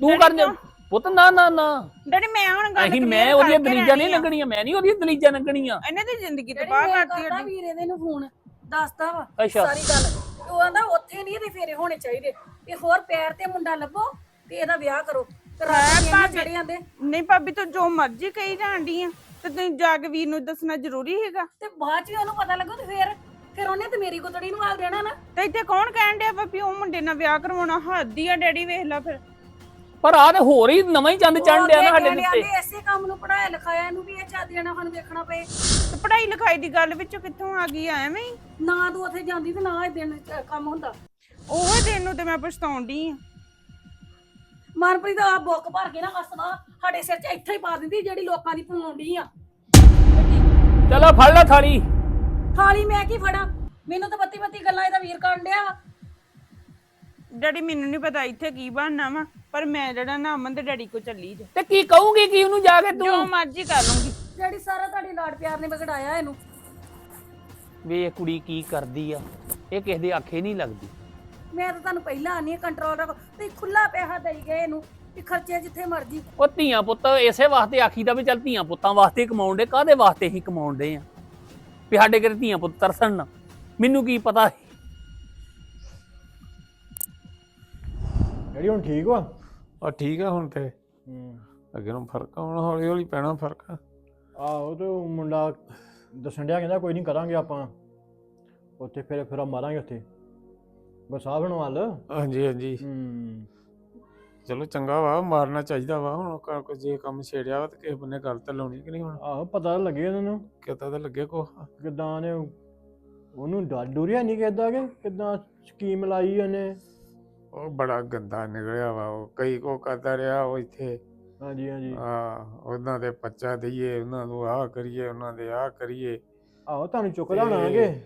ਤੂੰ ਕਰ ਜਾ? ਪੁੱਤ ਨਾ ਨਾ ਨਾ। ਡੈਡੀ ਮੈਂ ਹੁਣ ਗੱਲ ਅਹੀਂ clear ਮੈਂ ਉਹਦੀਆਂ ਕਰਕੇ ਦਲੀਜਾਂ ਨਹੀਂ ਰਹਿਣੀ ਆ। ਮੈਂ ਨਹੀਂ ਉਹਦੀਆਂ ਦਲੀਜਾਂ ਲੱਗਣੀਆਂ ਇਹਨੇ ਦੀ ਜ਼ਿੰਦਗੀ ਜਿਹੜੀ ਤਬਾਹ ਮੈਂ ਕਰਤੀ ਕਰਦਾ ਵੀਰੇ ਦੇ ਨੂੰ ਫੋਨ ਦੱਸਦਾ ਵਾ ਅੱਛਾ। ਸਾਰੀ ਗੱਲ। ਤੇ ਉਹ ਆਂਦਾ ਉੱਥੇ ਨਹੀਂ ਇਹਦੇ ਫੇਰੇ ਹੋਣੇ ਚਾਹੀਦੇ। ਇਹ ਹੋਰ ਪੈਰ ਤੇ ਮੁੰਡਾ ਲੱਭੋ ਤੇ ਇਹਦਾ ਵਿਆਹ ਕਰੋ। ਤੇ ਰਾਤ ਭਾਬੀ। ਚੜੇ ਜਾਂਦੇ ਨਹੀਂ ਭਾਬੀ ਤੂੰ ਜੋ ਮਰਜ਼ੀ ਕਹੀ ਜਾਂਦੀ ਆ। ਤੇ ਤੁਸੀਂ ਜਾ ਕੇ ਵੀਰ ਨੂੰ ਦੱਸਣਾ ਜ਼ਰੂਰੀ ਹੈਗਾ। ਤੇ ਬਾਅਦ ਚ ਵੀ ਉਹਨੂੰ ਪਤਾ ਲੱਗੂ ਤੇ ਫੇਰ ਫਿਰ ਉਹਨੇ ਤੇ ਮੇਰੀ ਗੁੱਤੜੀ ਨੂੰ ਆਲ ਦੇਣਾ ਨਾ। ਤੇ ਇੱਥੇ ਕੌਣ ਕਹਿਣ ਡਿਆ ਵੀ ਉਹ ਮੁੰਡੇ ਨਾਲ ਵਿਆਹ ਕਰਵਾਉਣਾ? ਹੱਦ ਹੀ ਆ ਡੈਡੀ ਵੇਖ ਲੈ ਫਿਰ। ਪਰ ਆਹ ਤੇ ਹੋਰ ਹੀ ਨਵਾਂ ਹੀ ਚੰਦ ਚੜ੍ਹਨ ਡਿਆ ਨਾ ਸਾਡੇ ਦੇ ਉੱਤੇ ਨੇ ਇਸੇ ਕੰਮ ਨੂੰ ਪੜਾਇਆ ਲਿਖਾਇਆ ਇਹਨੂੰ ਵੀ ਇਹ ਚਾਦੀਆਂ ਨਾਲ ਸਾਨੂੰ ਵੇਖਣਾ ਪਏ। ਤੇ ਪੜ੍ਹਾਈ ਲਿਖਾਈ ਦੀ ਗੱਲ ਵਿੱਚੋਂ ਕਿੱਥੋਂ ਆ ਗਈ ਆ ਐਵੇਂ ਹੀ? ਨਾ ਤੂੰ ਉੱਥੇ ਜਾਂਦੀ ਤੇ ਨਾ ਇਹ ਦਿਨ ਕੰਮ ਹੁੰਦਾ। ਉਹ ਦਿਨ ਨੂੰ ਤੇ ਮੈਂ ਪਛਤਾਉਂਦੀ ਆ। ਮਨਪ੍ਰੀਤ ਆ ਬੁੱਕ ਭਰ ਕੇ ਨਾ ਹੱਸਦਾ ਸਾਡੇ ਸਿਰ 'ਚ ਇੱਥੇ ਹੀ ਪਾ ਦਿੰਦੀ ਜਿਹੜੀ ਲੋਕਾਂ ਦੀ ਪਵਾਉਂਦੀ ਆ। ਚਲੋ ਫੜ ਲੈ ਥਾਲੀ। ਥਾਲੀ ਮੈਂ ਕੀ ਫੜਾਂ? ਮੈਨੂੰ ਤਾਂ ਬੱਤੀ ਬੱਤੀ ਗੱਲਾਂ ਇਹਦਾ ਵੀਰ ਕਰਨ ਡਿਆ ਵਾ। ਡੈਡੀ ਮੈਨੂੰ ਨਹੀਂ ਪਤਾ ਇੱਥੇ ਕੀ ਬਣਨਾ ਵਾ ਪਰ ਮੈਂ ਜਿਹੜਾ ਨਾ ਅਮਨ ਤੇ ਡੈਡੀ ਕੋ ਚੱਲੀ ਜਾ। ਤੇ ਕੀ ਕਹੂਗੀ ਕੀ ਉਹਨੂੰ ਜਾ ਕੇ ਜੋ ਤੂੰ ਮਰਜ਼ੀ ਕਰ ਲੂੰਗੀ ਜਿਹੜੀ ਸਾਰਾ ਤੁਹਾਡੇ ਲਾਡ ਪਿਆਰ ਨੇ ਵਿਗੜਾਇਆ ਇਹਨੂੰ। ਵੇ ਇਹ ਕੁੜੀ ਕੀ ਕਰਦੀ ਆ? ਇਹ ਕਿਸੇ ਦੇ ਆਖੇ ਨਹੀਂ ਲੱਗਦੀ। ਮੈਂ ਤਾਂ ਤੁਹਾਨੂੰ ਪਹਿਲਾਂ ਆਨੀ ਕੰਟਰੋਲ ਰੱਖੋ। ਤੇ ਖੁੱਲਾ ਪੈਸਾ ਦੇਈ ਗਏ ਇਹਨੂੰ ਵੀ ਖਰਚੇ ਜਿੱਥੇ ਮਰਜ਼ੀ। ਉਹ ਧੀਆਂ ਪੁੱਤ ਇਸੇ ਵਾਸਤੇ ਆਖੀਦਾ ਵੀ ਚੱਲ ਧੀਆਂ ਪੁੱਤਾਂ ਵਾਸਤੇ ਹੀ ਕਮਾਉਣ ਦੇ ਕਾਹਦੇ ਵਾਸਤੇ ਹੀ ਕਮਾਉਣ ਦੇ ਆ? ਵੀ ਸਾਡੇ ਘਰੇ ਧੀਆਂ ਪੁੱਤ ਤਰਸਣ ਨਾ। ਮੈਨੂੰ ਕੀ ਪਤਾ ਡੈਡੀ ਹੁਣ ਠੀਕ ਵਾ? ਆ ਠੀਕ ਆ ਹੁਣ ਤੇ। ਹੂੰ। ਅੱਗੇ ਨੂੰ ਫ਼ਰਕ ਆ ਹੁਣ ਹੌਲੀ ਹੌਲੀ ਪੈਣਾ ਫ਼ਰਕ ਆ। ਆਹੋ ਤੇ ਉਹ ਮੁੰਡਾ ਦੱਸਣ ਡਿਆ ਕਹਿੰਦਾ ਕੋਈ ਨਹੀਂ ਕਰਾਂਗੇ ਆਪਾਂ। ਉੱਥੇ ਫਿਰ ਫਿਰ ਮਾਰਾਂਗੇ ਉੱਥੇ। ਬਸਾਹ ਬਣਵਾਲ ਹਾਂਜੀ ਹਾਂਜੀ। ਹੂੰ। ਚਲੋ ਚੰਗਾ ਵਾ ਮਾਰਨਾ ਚਾਹੀਦਾ ਵਾ। ਹੁਣ ਕਰ ਕੋ ਜੇ ਕੰਮ ਛੇੜਿਆ ਵਾ ਤੇ ਕਿਸੇ ਬੰਨੇ ਗੱਲ ਤਾਂ ਲਾਉਣੀ ਕਿ ਨਹੀਂ ਹੁਣ? ਆਹੋ ਪਤਾ ਤਾਂ ਲੱਗੇ ਉਹਨਾਂ ਨੂੰ। ਕਿਤਾ ਤਾਂ ਲੱਗੇ ਕੋ ਕਿਦਾਂ ਨੇ ਉਹਨੂੰ ਡਰ ਡੁਰਿਆ ਨਹੀਂ ਕਿਦਾਂ ਕਿ? ਕਿਦਾਂ ਸਕੀਮ ਲਾਈ ਉਹਨੇ? ਉਹ ਬੜਾ ਗੰਦਾ ਨਿਕਲਿਆ ਵਾ ਉਹ ਕਈ ਕੋ ਕਰਦਾ ਰਿਹਾ ਉਹ ਇੱਥੇ। ਹਾਂਜੀ ਹਾਂਜੀ। ਆ ਉਹਨਾਂ ਦੇ ਪੱਚਾ ਦਈਏ ਉਹਨਾਂ ਨੂੰ ਆਹ ਕਰੀਏ ਉਹਨਾਂ ਦੇ ਆਹ ਕਰੀਏ। ਆਹੋ ਤੁਹਾਨੂੰ ਚੁੱਕਦਾ ਹੋਣਾਗੇ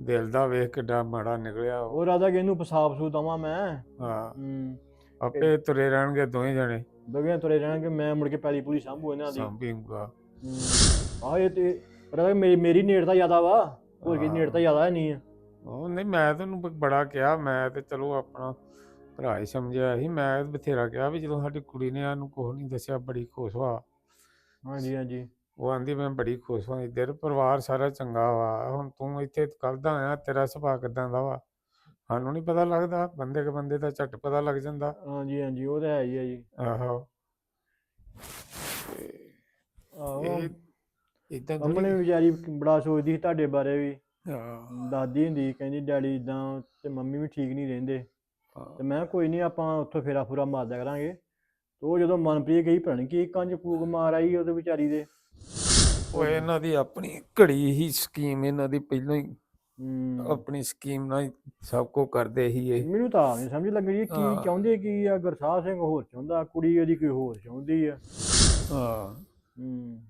ਦਿਲ ਦਾ ਵੇਖ ਕਿੱਡਾ ਮਾੜਾ ਨਿਕਲਿਆ ਉਹ। ਉਹ ਰਾਦਾ ਕਿ ਇਹਨੂੰ ਪਸਾਬ ਸੂ ਦਵਾਂ ਮੈਂ। ਹਾਂ। ਹੂੰ। ਆਪੇ ਤੁਰੇ ਰਹਿਣਗੇ ਦੋਵੇਂ ਜਣੇ। ਬਗਿਆ ਤੁਰੇ ਰਹਿਣਗੇ ਮੈਂ ਮੁੜ ਕੇ ਪੈਲੀ ਪੂਰੀ ਸਾਂਭੂ ਇਹਨਾਂ ਦੀ। ਸੰਭੀਂਗਾ ਹੂੰ। ਆਹ ਇਹ ਤੇ ਰਾਦਾ ਮੇਰੀ ਮੇਰੀ ਨੇੜਤਾ ਜ਼ਿਆਦਾ ਵਾ ਹੋਰ ਕੀ ਹਾਂ। ਨੇੜਤਾ ਜ਼ਿਆਦਾ ਨਹੀਂ ਆ। ਉਹ ਨਹੀਂ ਮੈਂ ਤੈਨੂੰ ਬ- ਬੜਾ ਕਿਹਾ ਮੈਂ ਤੇ ਚਲੋ ਆਪਣਾ ਭਰਾ ਹੀ ਸਮਝਿਆ ਸੀ ਮੈਂ ਬਥੇਰਾ ਕਿਹਾ ਵੀ ਜਦੋਂ ਸਾਡੀ ਕੁੜੀ ਨੇ ਸਾਨੂੰ ਕੁਛ ਨਹੀਂ ਦੱਸਿਆ ਬੜੀ ਖੁਸ਼ ਵਾ ਹਾਂਜੀ ਹਾਂਜੀ। ਉਹ ਆਂਦੀ ਮੈਂ ਬੜੀ ਖੁਸ਼ ਹਾਂ ਇੱਧਰ ਪਰਿਵਾਰ ਸਾਰਾ ਚੰਗਾ ਵਾ ਹੁਣ ਤੂੰ ਇੱਥੇ ਕੱਲ ਦਾ ਆਇਆ ਤੇਰਾ ਸੁਭਾਅ ਕਿਦਾਂ ਦਾ ਵਾ? ਸਾਨੂੰ ਨਹੀਂ ਪਤਾ ਲੱਗਦਾ ਬੰਦੇ ਕੇ ਬੰਦੇ ਦਾ ਝੱਟ ਪਤਾ ਲੱਗ ਜਾਂਦਾ। ਹਾਂਜੀ ਹਾਂਜੀ ਉਹ ਤਾਂ ਹੈ ਹੀ ਆ ਜੀ। ਆਹੋ। ਆਹੋ। ਇਹ ਇਦਾਂ ਅਮਨੇ ਵਿਚਾਰੀ ਬੜਾ ਸੋਚਦੀ ਸੀ ਤੁਹਾਡੇ ਬਾਰੇ ਵੀ। ਹਾਂ। ਦਾਦੀ ਹੁੰਦੀ ਕਹਿੰਦੀ ਡੈਡੀ ਇਦਾਂ ਤੇ ਮੰਮੀ ਵੀ ਠੀਕ ਨਹੀਂ ਰਹਿੰਦੇ। ਤੇ ਮੈਂ ਕਿਹਾ ਕੋਈ ਨਹੀਂ ਆਪਾਂ ਉੱਥੋਂ ਫੇਰਾ ਫੂਰਾ ਮਾਰ ਦਿਆ ਕਰਾਂਗੇ। ਤੇ ਉਹ ਜਦੋਂ ਮਨਪ੍ਰੀਤ ਗਈ ਪਤਾ ਨਹੀਂ ਕੀ ਕੰਜ ਫੂਕ ਮਾਰ ਆਈ ਉਹਦੇ ਵਿਚਾਰੀ ਦੇ। ਉਹ ਇਹਨਾਂ ਦੀ ਆਪਣੀ ਘੜੀ ਹੀ ਸਕੀਮ ਇਹਨਾਂ ਦੀ ਪਹਿਲਾਂ ਹੀ ਹੂੰ। ਆਪਣੀ ਸਕੀਮ ਨਾਲ ਹੀ ਸਭ ਕੁਝ ਕਰਦੇ ਹੀ ਇਹ। ਮੈਨੂੰ ਤਾਂ ਨਹੀਂ ਸਮਝ ਲੱਗ ਰਹੀ ਕੀ ਹਾਂ। ਚਾਹੁੰਦੇ ਕੀ ਆ ਗੁਰਸਾਹਿਬ ਸਿੰਘ ਹੋਰ ਚਾਹੁੰਦਾ ਕੁੜੀ ਉਹਦੀ ਕੋਈ ਹੋਰ ਚਾਹੁੰਦੀ ਆ। ਹਾਂ। ਹੂੰ।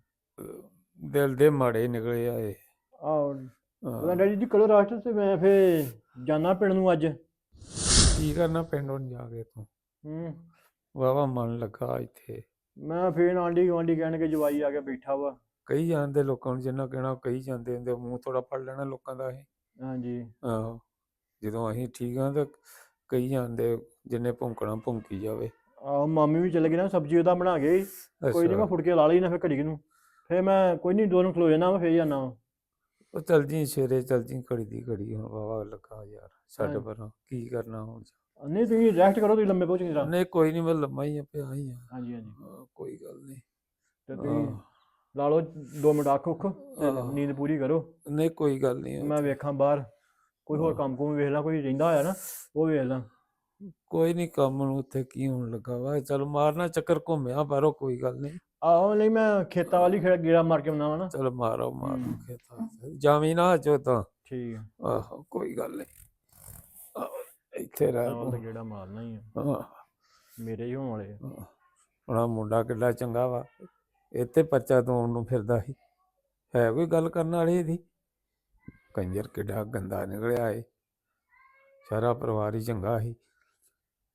ਦਿਲ ਦੇ ਮਾੜੇ ਨਿਕਲੇ ਆ ਇਹ। ਆਹ। ਉਹਦਾ ਡੈਡੀ ਜੀ ਕਦੋਂ ਰਾਸ਼ਟਰ ਤੇ ਮੈਂ ਫੇ ਜਾਣਾ ਪਿੰਡ ਨੂੰ ਅੱਜ? ਕੀ ਕਰਨਾ ਪਿੰਡੋਂ ਜਾ ਕੇ ਤੂੰ ਹੂੰ। ਵਾਵਾ ਮਨ ਲੱਗਾ ਇੱਥੇ। ਮੈਂ ਫੇਰ ਆਂਢੀ ਗੁਆਂਢੀ ਕਹਿਣਗੇ ਜਵਾਈ ਆ ਕੇ ਬੈਠਾ ਵਾ। ਕਈ ਜਾਂਦੇ ਲੋਕਾਂ ਨੂੰ ਜਿੰਨਾ ਕਹਿਣਾ ਉਹ ਕਹੀ ਜਾਂਦੇ ਹੁੰਦੇ ਮੂੰਹ ਥੋੜਾ ਫੜ ਲੈਣਾ ਲੋਕਾਂ ਦਾ ਇਹ। ਹਾਂਜੀ। ਆਹੋ ਜਦੋਂ ਅਸੀਂ ਠੀਕ ਆ ਤਾਂ ਕਈ ਜਾਂਦੇ ਜਿੰਨੇ ਭੌਂਕਣਾ ਭੌਂਕੀ ਜਾਵੇ। ਆਹ ਮਾਮੀ ਵੀ ਚਲੇ ਗਈ ਨਾ ਸਬਜ਼ੀ ਉਹਦਾ ਬਣਾ ਗਈ ਕੋਈ ਨਹੀਂ ਮੈਂ ਅੱਛਾ। ਫੁੜ ਕੇ ਲਾ ਲਈ ਨਾ ਫੇ ਘੜੀ ਕੁ ਨੂੰ। ਫੇ ਮੈਂ ਕੋਈ ਨਹੀਂ ਦੋ ਨੂੰ ਖਲੋ ਜਾਣਾ ਵਾ ਫੇਰ ਜਾਣਾ ਵਾ। ਉਹ ਚਲ ਜੀ ਸਵੇਰੇ ਚਲ ਜੀ ਘੜੀ ਦੀ ਘੜੀ ਹੁਣ ਵਾਵਾ ਲੱਗਾ ਯਾਰ ਸਾਡੇ। ਪਰ ਕੀ ਕਰਨਾ ਹੁਣ ਨਹੀਂ ਤੁਸੀਂ ਰੈਸਟ ਕਰੋ ਤੁਸੀਂ ਲੰਮੇ ਪਹੁੰਚ ਜਰਾ ਨਹੀਂ ਕੋਈ ਨਹੀਂ ਮੈਂ ਲੰਮਾ ਹੀ ਆ ਪਿਆ ਹੀ ਆ। ਹਾਂਜੀ ਹਾਂਜੀ। ਕੋਈ ਗੱਲ ਨਹੀਂ। ਤੇ ਤੁਸੀਂ ਲਾ ਲਓ 2 ਮਿੰਟ ਅੱਖ ਉੱਖ ਤੇ। ਨੀਂਦ ਪੂਰੀ ਕਰੋ। ਨਹੀਂ ਕੋਈ ਗੱਲ ਨਹੀਂ ਮੈਂ ਵੇਖਾਂ ਬਾਹਰ ਕੋਈ ਹੋਰ। ਕੰਮ ਕੋਈ ਵੇਖ ਲਾਂ ਕੋਈ ਰਹਿੰਦਾ ਹੋਇਆ ਨਾ ਉਹ ਵੇਖ ਲਾਂ। ਕੋਈ ਨਹੀਂ ਕੰਮ ਨੂੰ ਉੱਥੇ ਕੀ ਹੋਣ ਲੱਗਾ ਵਾ ਚਲ ਮਾਰਨਾ ਚੱਕਰ ਘੁੰਮਿਆ ਬਾਹਰੋਂ ਕੋਈ ਗੱਲ ਨਹੀਂ। ਆਹੋ ਨਹੀਂ ਮੈਂ ਖੇਤਾਂ ਵਾਲੀ ਖੇੜਾ ਗੇੜਾ ਮਾਰ ਕੇ ਆਉਣਾ ਵਾ ਨਾ। ਚਲ ਮਾਰੋ ਮਾਰ ਜਾਵੀਂ ਨਾ ਜੋ ਤਾਂ। ਠੀਕ ਆ। ਆਹੋ ਕੋਈ ਗੱਲ ਨਹੀਂ। ਆਹੋ, ਇੱਥੇ ਰਹਿ ਤਾਂ ਤੂੰ। ਗੇੜਾ ਮਾਰਨਾ ਹੀ ਆ। ਹਾਂ। ਮੇਰੇ ਹੀ ਹੋਣ ਵਾਲੇ ਆ। ਮੁੰਡਾ ਕਿੱਡਾ ਚੰਗਾ ਵਾ। ਇੱਥੇ ਪਰਚਾ ਤੋਂ ਨੂੰ ਫਿਰਦਾ ਸੀ। ਹੈ ਕੋਈ ਗੱਲ ਕਰਨ ਵਾਲੀ ਇਹਦੀ? ਕੰਜਰ ਕਿੱਡਾ ਗੰਦਾ ਨਿਕਲਿਆ ਏ। ਸਾਰਾ ਪਰਿਵਾਰ ਹੀ ਚੰਗਾ ਸੀ।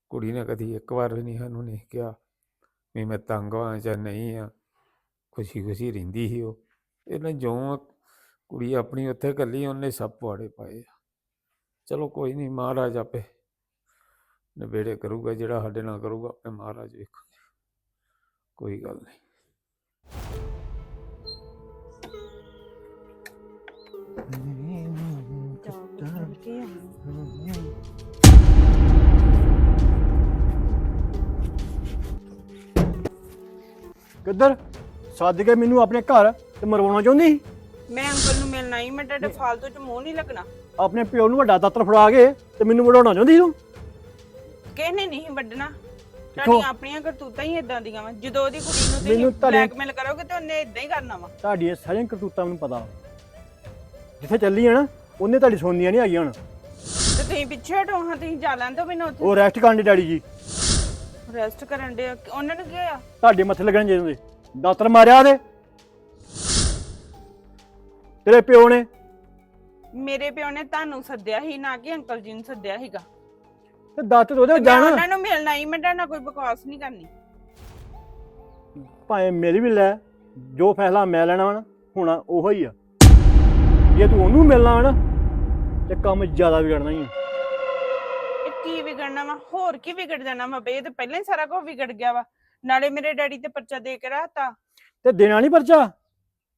ਕੁੜੀ ਨੇ ਕਦੀ ਇੱਕ ਵਾਰ ਵੀ ਨਹੀਂ ਸਾਨੂੰ ਨਹੀਂ ਕਿਹਾ। ਵੀ ਮੈਂ ਤੰਗ ਹਾਂ ਜਾਂ ਨਹੀਂ ਆ ਖੁਸ਼ੀ ਖੁਸ਼ੀ ਰਹਿੰਦੀ ਸੀ ਉਹ। ਇਹਨੇ ਜਿਉਂ ਕੁੜੀ ਆਪਣੀ ਉੱਥੇ ਕੱਲੀ ਉਹਨੇ ਸਭ ਪੁਆੜੇ ਪਾਏ ਆ। ਚਲੋ ਕੋਈ ਨਹੀਂ ਮਹਾਰਾਜ ਆਪੇ ਨਵੇੜੇ ਕਰੂਗਾ ਜਿਹੜਾ ਸਾਡੇ ਨਾਲ ਕਰੂਗਾ ਆਪੇ ਮਹਾਰਾਜ ਵੇਖੋ ਕੋਈ ਗੱਲ ਨਹੀਂ। ਕਿੱਧਰ? ਸੱਦ ਕੇ ਮੈਨੂੰ ਆਪਣੇ ਘਰ ਤੇ ਮਰਵਾਉਣਾ ਚਾਹੁੰਦੀ ਸੀ? ਮੈਂ ਅੰਕਲ ਨੂੰ ਮਿਲਣਾ ਹੀ ਮੈਂ ਤੁਹਾਡੇ ਫਾਲਤੂ ਚ ਮੂੰਹ ਨਹੀਂ ਲੱਗਣਾ। ਆਪਣੇ ਪਿਓ ਨੂੰ ਵੱਡਾ ਦਾਤਰ ਫੜਾ ਕੇ ਤੇ ਮੈਨੂੰ ਵਡਾਉਣਾ ਚਾਹੁੰਦੀ ਸੀ ਤੂੰ? ਕਿਸੇ ਨੇ ਨਹੀਂ ਵੱਢਣਾ ਤੁਹਾਡੀਆਂ ਆਪਣੀਆਂ ਕਰਤੂਤਾਂ ਹੀ ਇਦਾਂ ਦੀਆਂ ਵਾ। ਜਦੋਂ ਉਹਦੀ ਕੁੜੀ ਨੂੰ ਮੈਨੂੰ ਤੁਸੀਂ ਤੁਹਾਡੇ- ਬਲੈਕਮੇਲ ਕਰੋਗੇ ਤੇ ਉਹਨੇ ਇਦਾਂ ਹੀ ਕਰਨਾ ਵਾ। ਤੁਹਾਡੀਆਂ ਸਾਰੀਆਂ ਕਰਤੂਤਾਂ ਮੈਨੂੰ ਪਤਾ ਜਿੱਥੇ ਚੱਲੀ ਆ ਨਾ ਉਹਨੇ ਤੁਹਾਡੀ ਸੁਣਨੀਆਂ ਨਹੀਂ ਆਈਆਂ ਹੁਣ। ਤੇ ਤੁਸੀਂ ਪਿੱਛੇ ਹਟੋ ਹਾਂ ਤੁਸੀਂ ਜਾ ਲੈਣ ਤੋਂ ਮੈਨੂੰ ਉੱਥੇ। ਉਹ ਰੈਸਟ ਕਰਨ ਦੇ ਡੈਡੀ ਜੀ। ਰੈਸਟ ਕਰਨ ਦੇ ਉਹਨਾਂ ਨੂੰ ਕੀ ਹੋਇਆ? ਤੁਹਾਡੇ ਮੱਥੇ ਲੱਗਣ ਜੇ ਉਹਦੇ ਦਾਤਰ ਮਾਰਿਆ ਉਹਦੇ। ਤੇਰੇ ਪਿਓ ਨੇ। ਮੇਰੇ ਪਿਓ ਨੇ ਤੁਹਾਨੂੰ ਸੱਦਿਆ ਸੀ ਨਾ ਕਿ ਅੰਕਲ ਜੀ ਨੂੰ ਸੱਦਿਆ ਸੀਗਾ। ਤੇ ਦਾਤਰ ਉਹਦੇ ਮੈਂ ਜਾਣਾ। ਉਹਨਾਂ ਨੂੰ ਮਿਲਣਾ ਹੀ ਮੈਂ ਤੁਹਾਡੇ ਨਾਲ ਕੋਈ ਬਕਵਾਸ ਨਹੀਂ ਕਰਨੀ। ਭਾਵੇਂ ਮੇਰੀ ਵੀ ਲੈ ਜੋ ਫੈਸਲਾ ਮੈਂ ਲੈਣਾ ਵਾ ਨਾ ਹੋਣਾ ਉਹੋ ਹੀ ਆ। ਜੇ ਤੂੰ ਉਹਨੂੰ ਮਿਲਣਾ ਵਾ ਨਾ ਤੇ ਕੰਮ ਜ਼ਿਆਦਾ ਵਿਗੜਨਾ ਹੀ ਆ। ਵਿਗੜਨਾ ਵਾ ਹੋਰ ਕੀ ਵਿਗੜ ਜਾਣਾ ਵਾ ਬੇ ਇਹ ਤਾਂ ਪਹਿਲਾਂ ਹੀ ਸਾਰਾ ਕੁਝ ਵਿਗੜ ਗਿਆ ਵਾ। ਨਾਲੇ ਮੇਰੇ ਡੈਡੀ ਤੇ ਪਰਚਾ ਦੇ ਕੇ ਰਾਤਾ ਤੇ ਦੇਣਾ ਨਹੀਂ ਪਰਚਾ?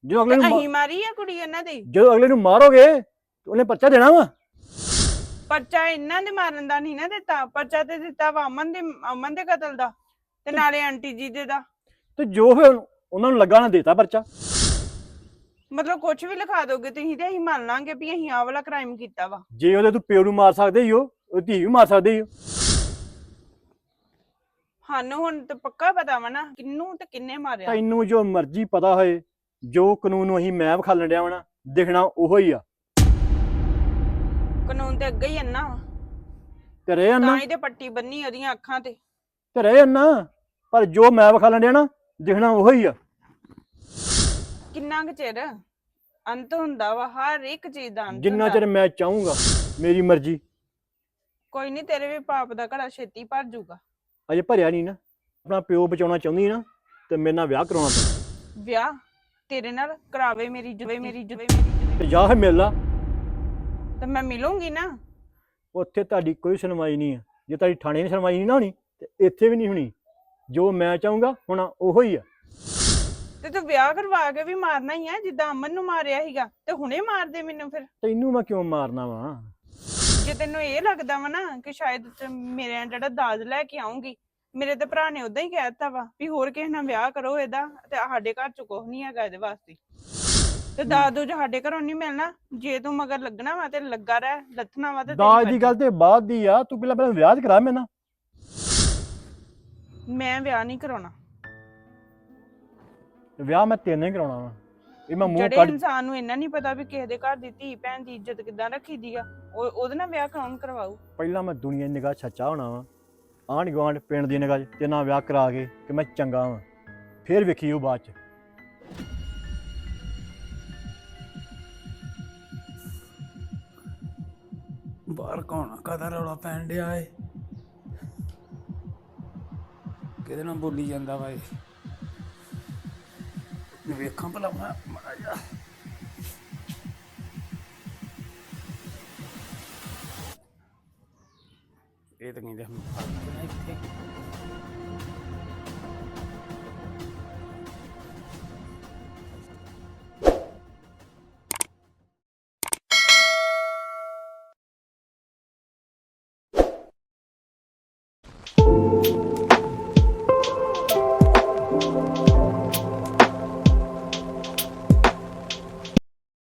ਜਦੋਂ ਅਗਲੇ ਨੂੰ ਅਹੀਂ ਮਾ- ਮਾਰੀ ਆ ਕੁੜੀ ਇਹਨਾਂ ਦੀ? ਜਦੋਂ ਅਗਲੇ ਨੂੰ ਮਾਰੋਗੇ ਤੇ ਉਹਨੇ ਪਰਚਾ ਦੇਣਾ ਵਾ? ਪਰਚਾ ਇਹਨਾਂ ਦੇ ਮਾਰਨ ਦਾ ਨਹੀਂ ਨਾ ਦਿੱਤਾ ਪਰਚਾ ਤੇ ਦਿੱਤਾ ਵਾ ਅਮਨ ਦੇ ਅਮਨ ਦੇ ਕਤਲ ਦਾ ਤੇ ਨਾਲੇ ਆਂਟੀ ਜੀ ਦੇ ਦਾ। ਤੇ ਜੋ ਫਿਰ ਉਹਨਾਂ ਨੂੰ ਲੱਗਾ ਨਾ ਦੇਤਾ ਪਰਚਾ? ਮਤਲਬ ਕੁਝ ਵੀ ਲਿਖਾ ਦੋਗੇ ਤੁਸੀਂ ਤੇ ਅਸੀਂ ਮੰਨ ਲਾਂਗੇ ਵੀ ਅਸੀਂ ਆਹ ਵਾਲਾ ਕ੍ਰਾਈਮ ਕੀਤਾ ਵਾ। ਜੇ ਉਹਦੇ ਤੂੰ ਪਿਓ ਨੂੰ ਮਾਰ ਸਕਦੇ ਹੀ ਹੋ ਉਹ ਧੀ ਵੀ ਮਾਰ ਸਕਦੇ ਸਾਨੂੰ ਹੁਣ ਤੇ ਪੱਕਾ ਪਤਾ ਵਾ ਨਾ ਕਿੰਨੂੰ ਤੇ ਕਿੰਨੇ ਮਾਰਿਆ। ਤੈਨੂੰ ਜੋ ਮਰਜ਼ੀ ਪਤਾ ਹੋਏ ਜੋ ਕਾਨੂੰਨ ਨੂੰ ਅਸੀਂ ਮੈਂ ਵਿਖਾਲਣ ਡਿਆ ਵਾ ਨਾ ਦਿਖਣਾ ਉਹੋ ਹੀ ਆ। ਕਾਨੂੰਨ ਤੇ ਅੱਗੇ ਹੀ ਅੰਨਾ ਵਾ। ਤੇ ਰਹੇ ਅੰਨਾ। ਤਾਂ ਹੀ ਤੇ ਪੱਟੀ ਬੰਨੀ ਉਹਦੀਆਂ ਅੱਖਾਂ ਤੇ। ਤੇ ਰਹੇ ਅੰਨਾ। ਪਰ ਜੋ ਮੈਂ ਵਿਖਾਲਣ ਡਿਆ ਨਾ ਦਿਖਣਾ ਉਹੋ ਹੀ ਆ। ਕਿੰਨਾ ਕੁ ਚਿਰ ਅੰਤ ਹੁੰਦਾ ਵਾ ਹਰ ਇੱਕ ਚੀਜ਼ ਦਾ ਅੰਤ ਜਿੰਨਾ ਹੁੰਦਾ। ਚਿਰ ਮੈਂ ਚਾਹੂੰਗਾ ਮੇਰੀ ਮਰਜ਼ੀ। ਕੋਈ ਨਹੀਂ ਤੇਰੇ ਵੀ ਪਾਪ ਦਾ ਘੜਾ ਛੇਤੀ ਭਰ ਜਾਊਗਾ ਅਜੇ ਭਰਿਆ ਨਹੀਂ ਨਾ। ਆਪਣਾ ਪਿਓ ਬਚਾਉਣਾ ਚਾਹੁੰਦੀ ਨਾ ਤੇ ਮੇਰੇ ਨਾਲ ਵਿਆਹ ਕਰਾਉਣਾ ਪੈਣਾ। ਵਿਆਹ? ਤੇਰੇ ਨਾਲ ਕਰਾਵੇ ਮੇਰੀ ਜੁਵੇ ਮੇਰੀ ਜੁਵੇ ਮੇਰੀ ਤੇ ਜਾ ਫੇ ਮਿਲ। ਤੇ ਮੈਂ ਮਿਲੂੰਗੀ ਨਾ। ਉੱਥੇ ਤੁਹਾਡੀ ਕੋਈ ਸੁਣਵਾਈ ਨਹੀਂ ਆ। ਜੇ ਤੁਹਾਡੀ ਥਾਣੇ ਦੀ ਸੁਣਵਾਈ ਨਹੀਂ ਨਾ ਹੋਣੀ ਤੇ ਇੱਥੇ ਵੀ ਨਹੀਂ ਹੋਣੀ। ਜੋ ਮੈਂ ਚਾਹੂੰਗਾ ਹੋਣਾ ਉਹੋ ਹੀ ਆ। ਤੇ ਤੂੰ ਵਿਆਹ ਕਰਵਾ ਕੇ ਵੀ ਮਾਰਨਾ ਹੀ ਆ ਜਿੱਦਾਂ ਅਮਨ ਨੂੰ ਮਾਰਿਆ ਸੀਗਾ ਤੇ ਹੁਣੇ ਮਾਰ ਦੇ ਮੈਨੂੰ ਫਿਰ। ਤੈਨੂੰ ਮੈਂ ਕਿਉਂ ਮਾਰਨਾ ਵਾ? ਜੇ ਤੈਨੂੰ ਇਹ ਲੱਗਦਾ ਵਾ ਨਾ ਕਿ ਸ਼ਾਇਦ ਤੇ ਮੇਰੇ ਨਾਲ ਜਿਹੜਾ ਦਾਜ ਲੈ ਕੇ ਆਉਂਗੀ ਮੇਰੇ ਤੇ ਭਰਾ ਨੇ ਉਦਾਂ ਹੀ ਕਹਿ ਦਿੱਤਾ ਵਾ ਵੀ ਹੋਰ ਕਿਸੇ ਨਾਲ ਵਿਆਹ ਕਰੋ ਇਹਦਾ ਤੇ ਸਾਡੇ ਘਰ ਚ ਕੁਝ ਨਹੀਂ ਹੈਗਾ ਇਹਦੇ ਵਾਸਤੇ। ਤੇ ਦਾਦੂ ਜੋ ਸਾਡੇ ਘਰੋਂ ਨਹੀਂ ਮਿਲਣਾ ਜੇ ਤੂੰ ਮਗਰ ਲੱਗਣਾ ਵਾ ਤੇ ਲੱਗਾ ਰਹਿ ਲੱਥਣਾ ਵਾ ਤੇ ਦਾਜ ਦੀ। ਗੱਲ ਤੇ ਬਾਅਦ ਦੀ ਆ ਤੂੰ ਪਹਿਲਾਂ ਪਹਿਲਾਂ ਵਿਆਹ ਤੇ ਕਰਾ ਮੇਰੇ ਨਾਲ। ਮੈਂ ਵਿਆਹ ਨਹੀਂ ਕਰਾਉਣਾ। ਵਿਆਹ ਮੈਂ ਹੀ ਕਰਾਉਣਾ ਵਾ। ਇਹ ਮੈਂ ਮੂੰਹ ਜਿਹੜੇ ਕੱਢ ਇਨਸਾਨ ਨੂੰ ਇੰਨਾ ਨਹੀਂ ਪਤਾ ਵੀ ਕਿਸੇ ਦੇ ਘਰ ਦੀ ਧੀ ਭੈਣ ਦੀ ਇੱਜ਼ਤ ਕਿੱਦਾਂ ਰੱਖੀਦੀ ਆ ਉਹ ਉਹਦੇ ਨਾਲ ਵਿਆਹ ਕਰਾਉਣ ਕਰਵਾਉ ਪਹਿਲਾਂ ਮੈਂ ਦੁਨੀਆ ਦੀ ਨਿਗਾਹ 'ਚ ਸੱਚਾ ਹੋਣਾ ਵਾ। ਆਂਢ ਗੁਆਂਢ ਪਿੰਡ ਦੀ ਨਿਗਾਹ 'ਚ ਤੇ ਨਾਲ ਵਿਆਹ ਕਰਾ ਕੇ ਕਿ ਮੈਂ ਚੰਗਾ ਵਾਂ। ਫੇਰ ਵੇਖੀ ਉਹ ਬਾਅਦ 'ਚ। ਬਾਹਰ ਕੌਣ ਕਦਾ ਰੌਲਾ ਪੈਣ ਡਿਆ ਏ? ਕਿਹਦੇ ਨਾਲ ਬੋਲੀ ਜਾਂਦਾ ਵਾ ਇਹ? ਵੇਖਾਂ ਭਲਾ ਮੈਂ ਮਾੜਾ ਜਿਹਾ ਇਹ ਤਾਂ ਕਹਿੰਦੇ ਹਮ ਇੱਥੇ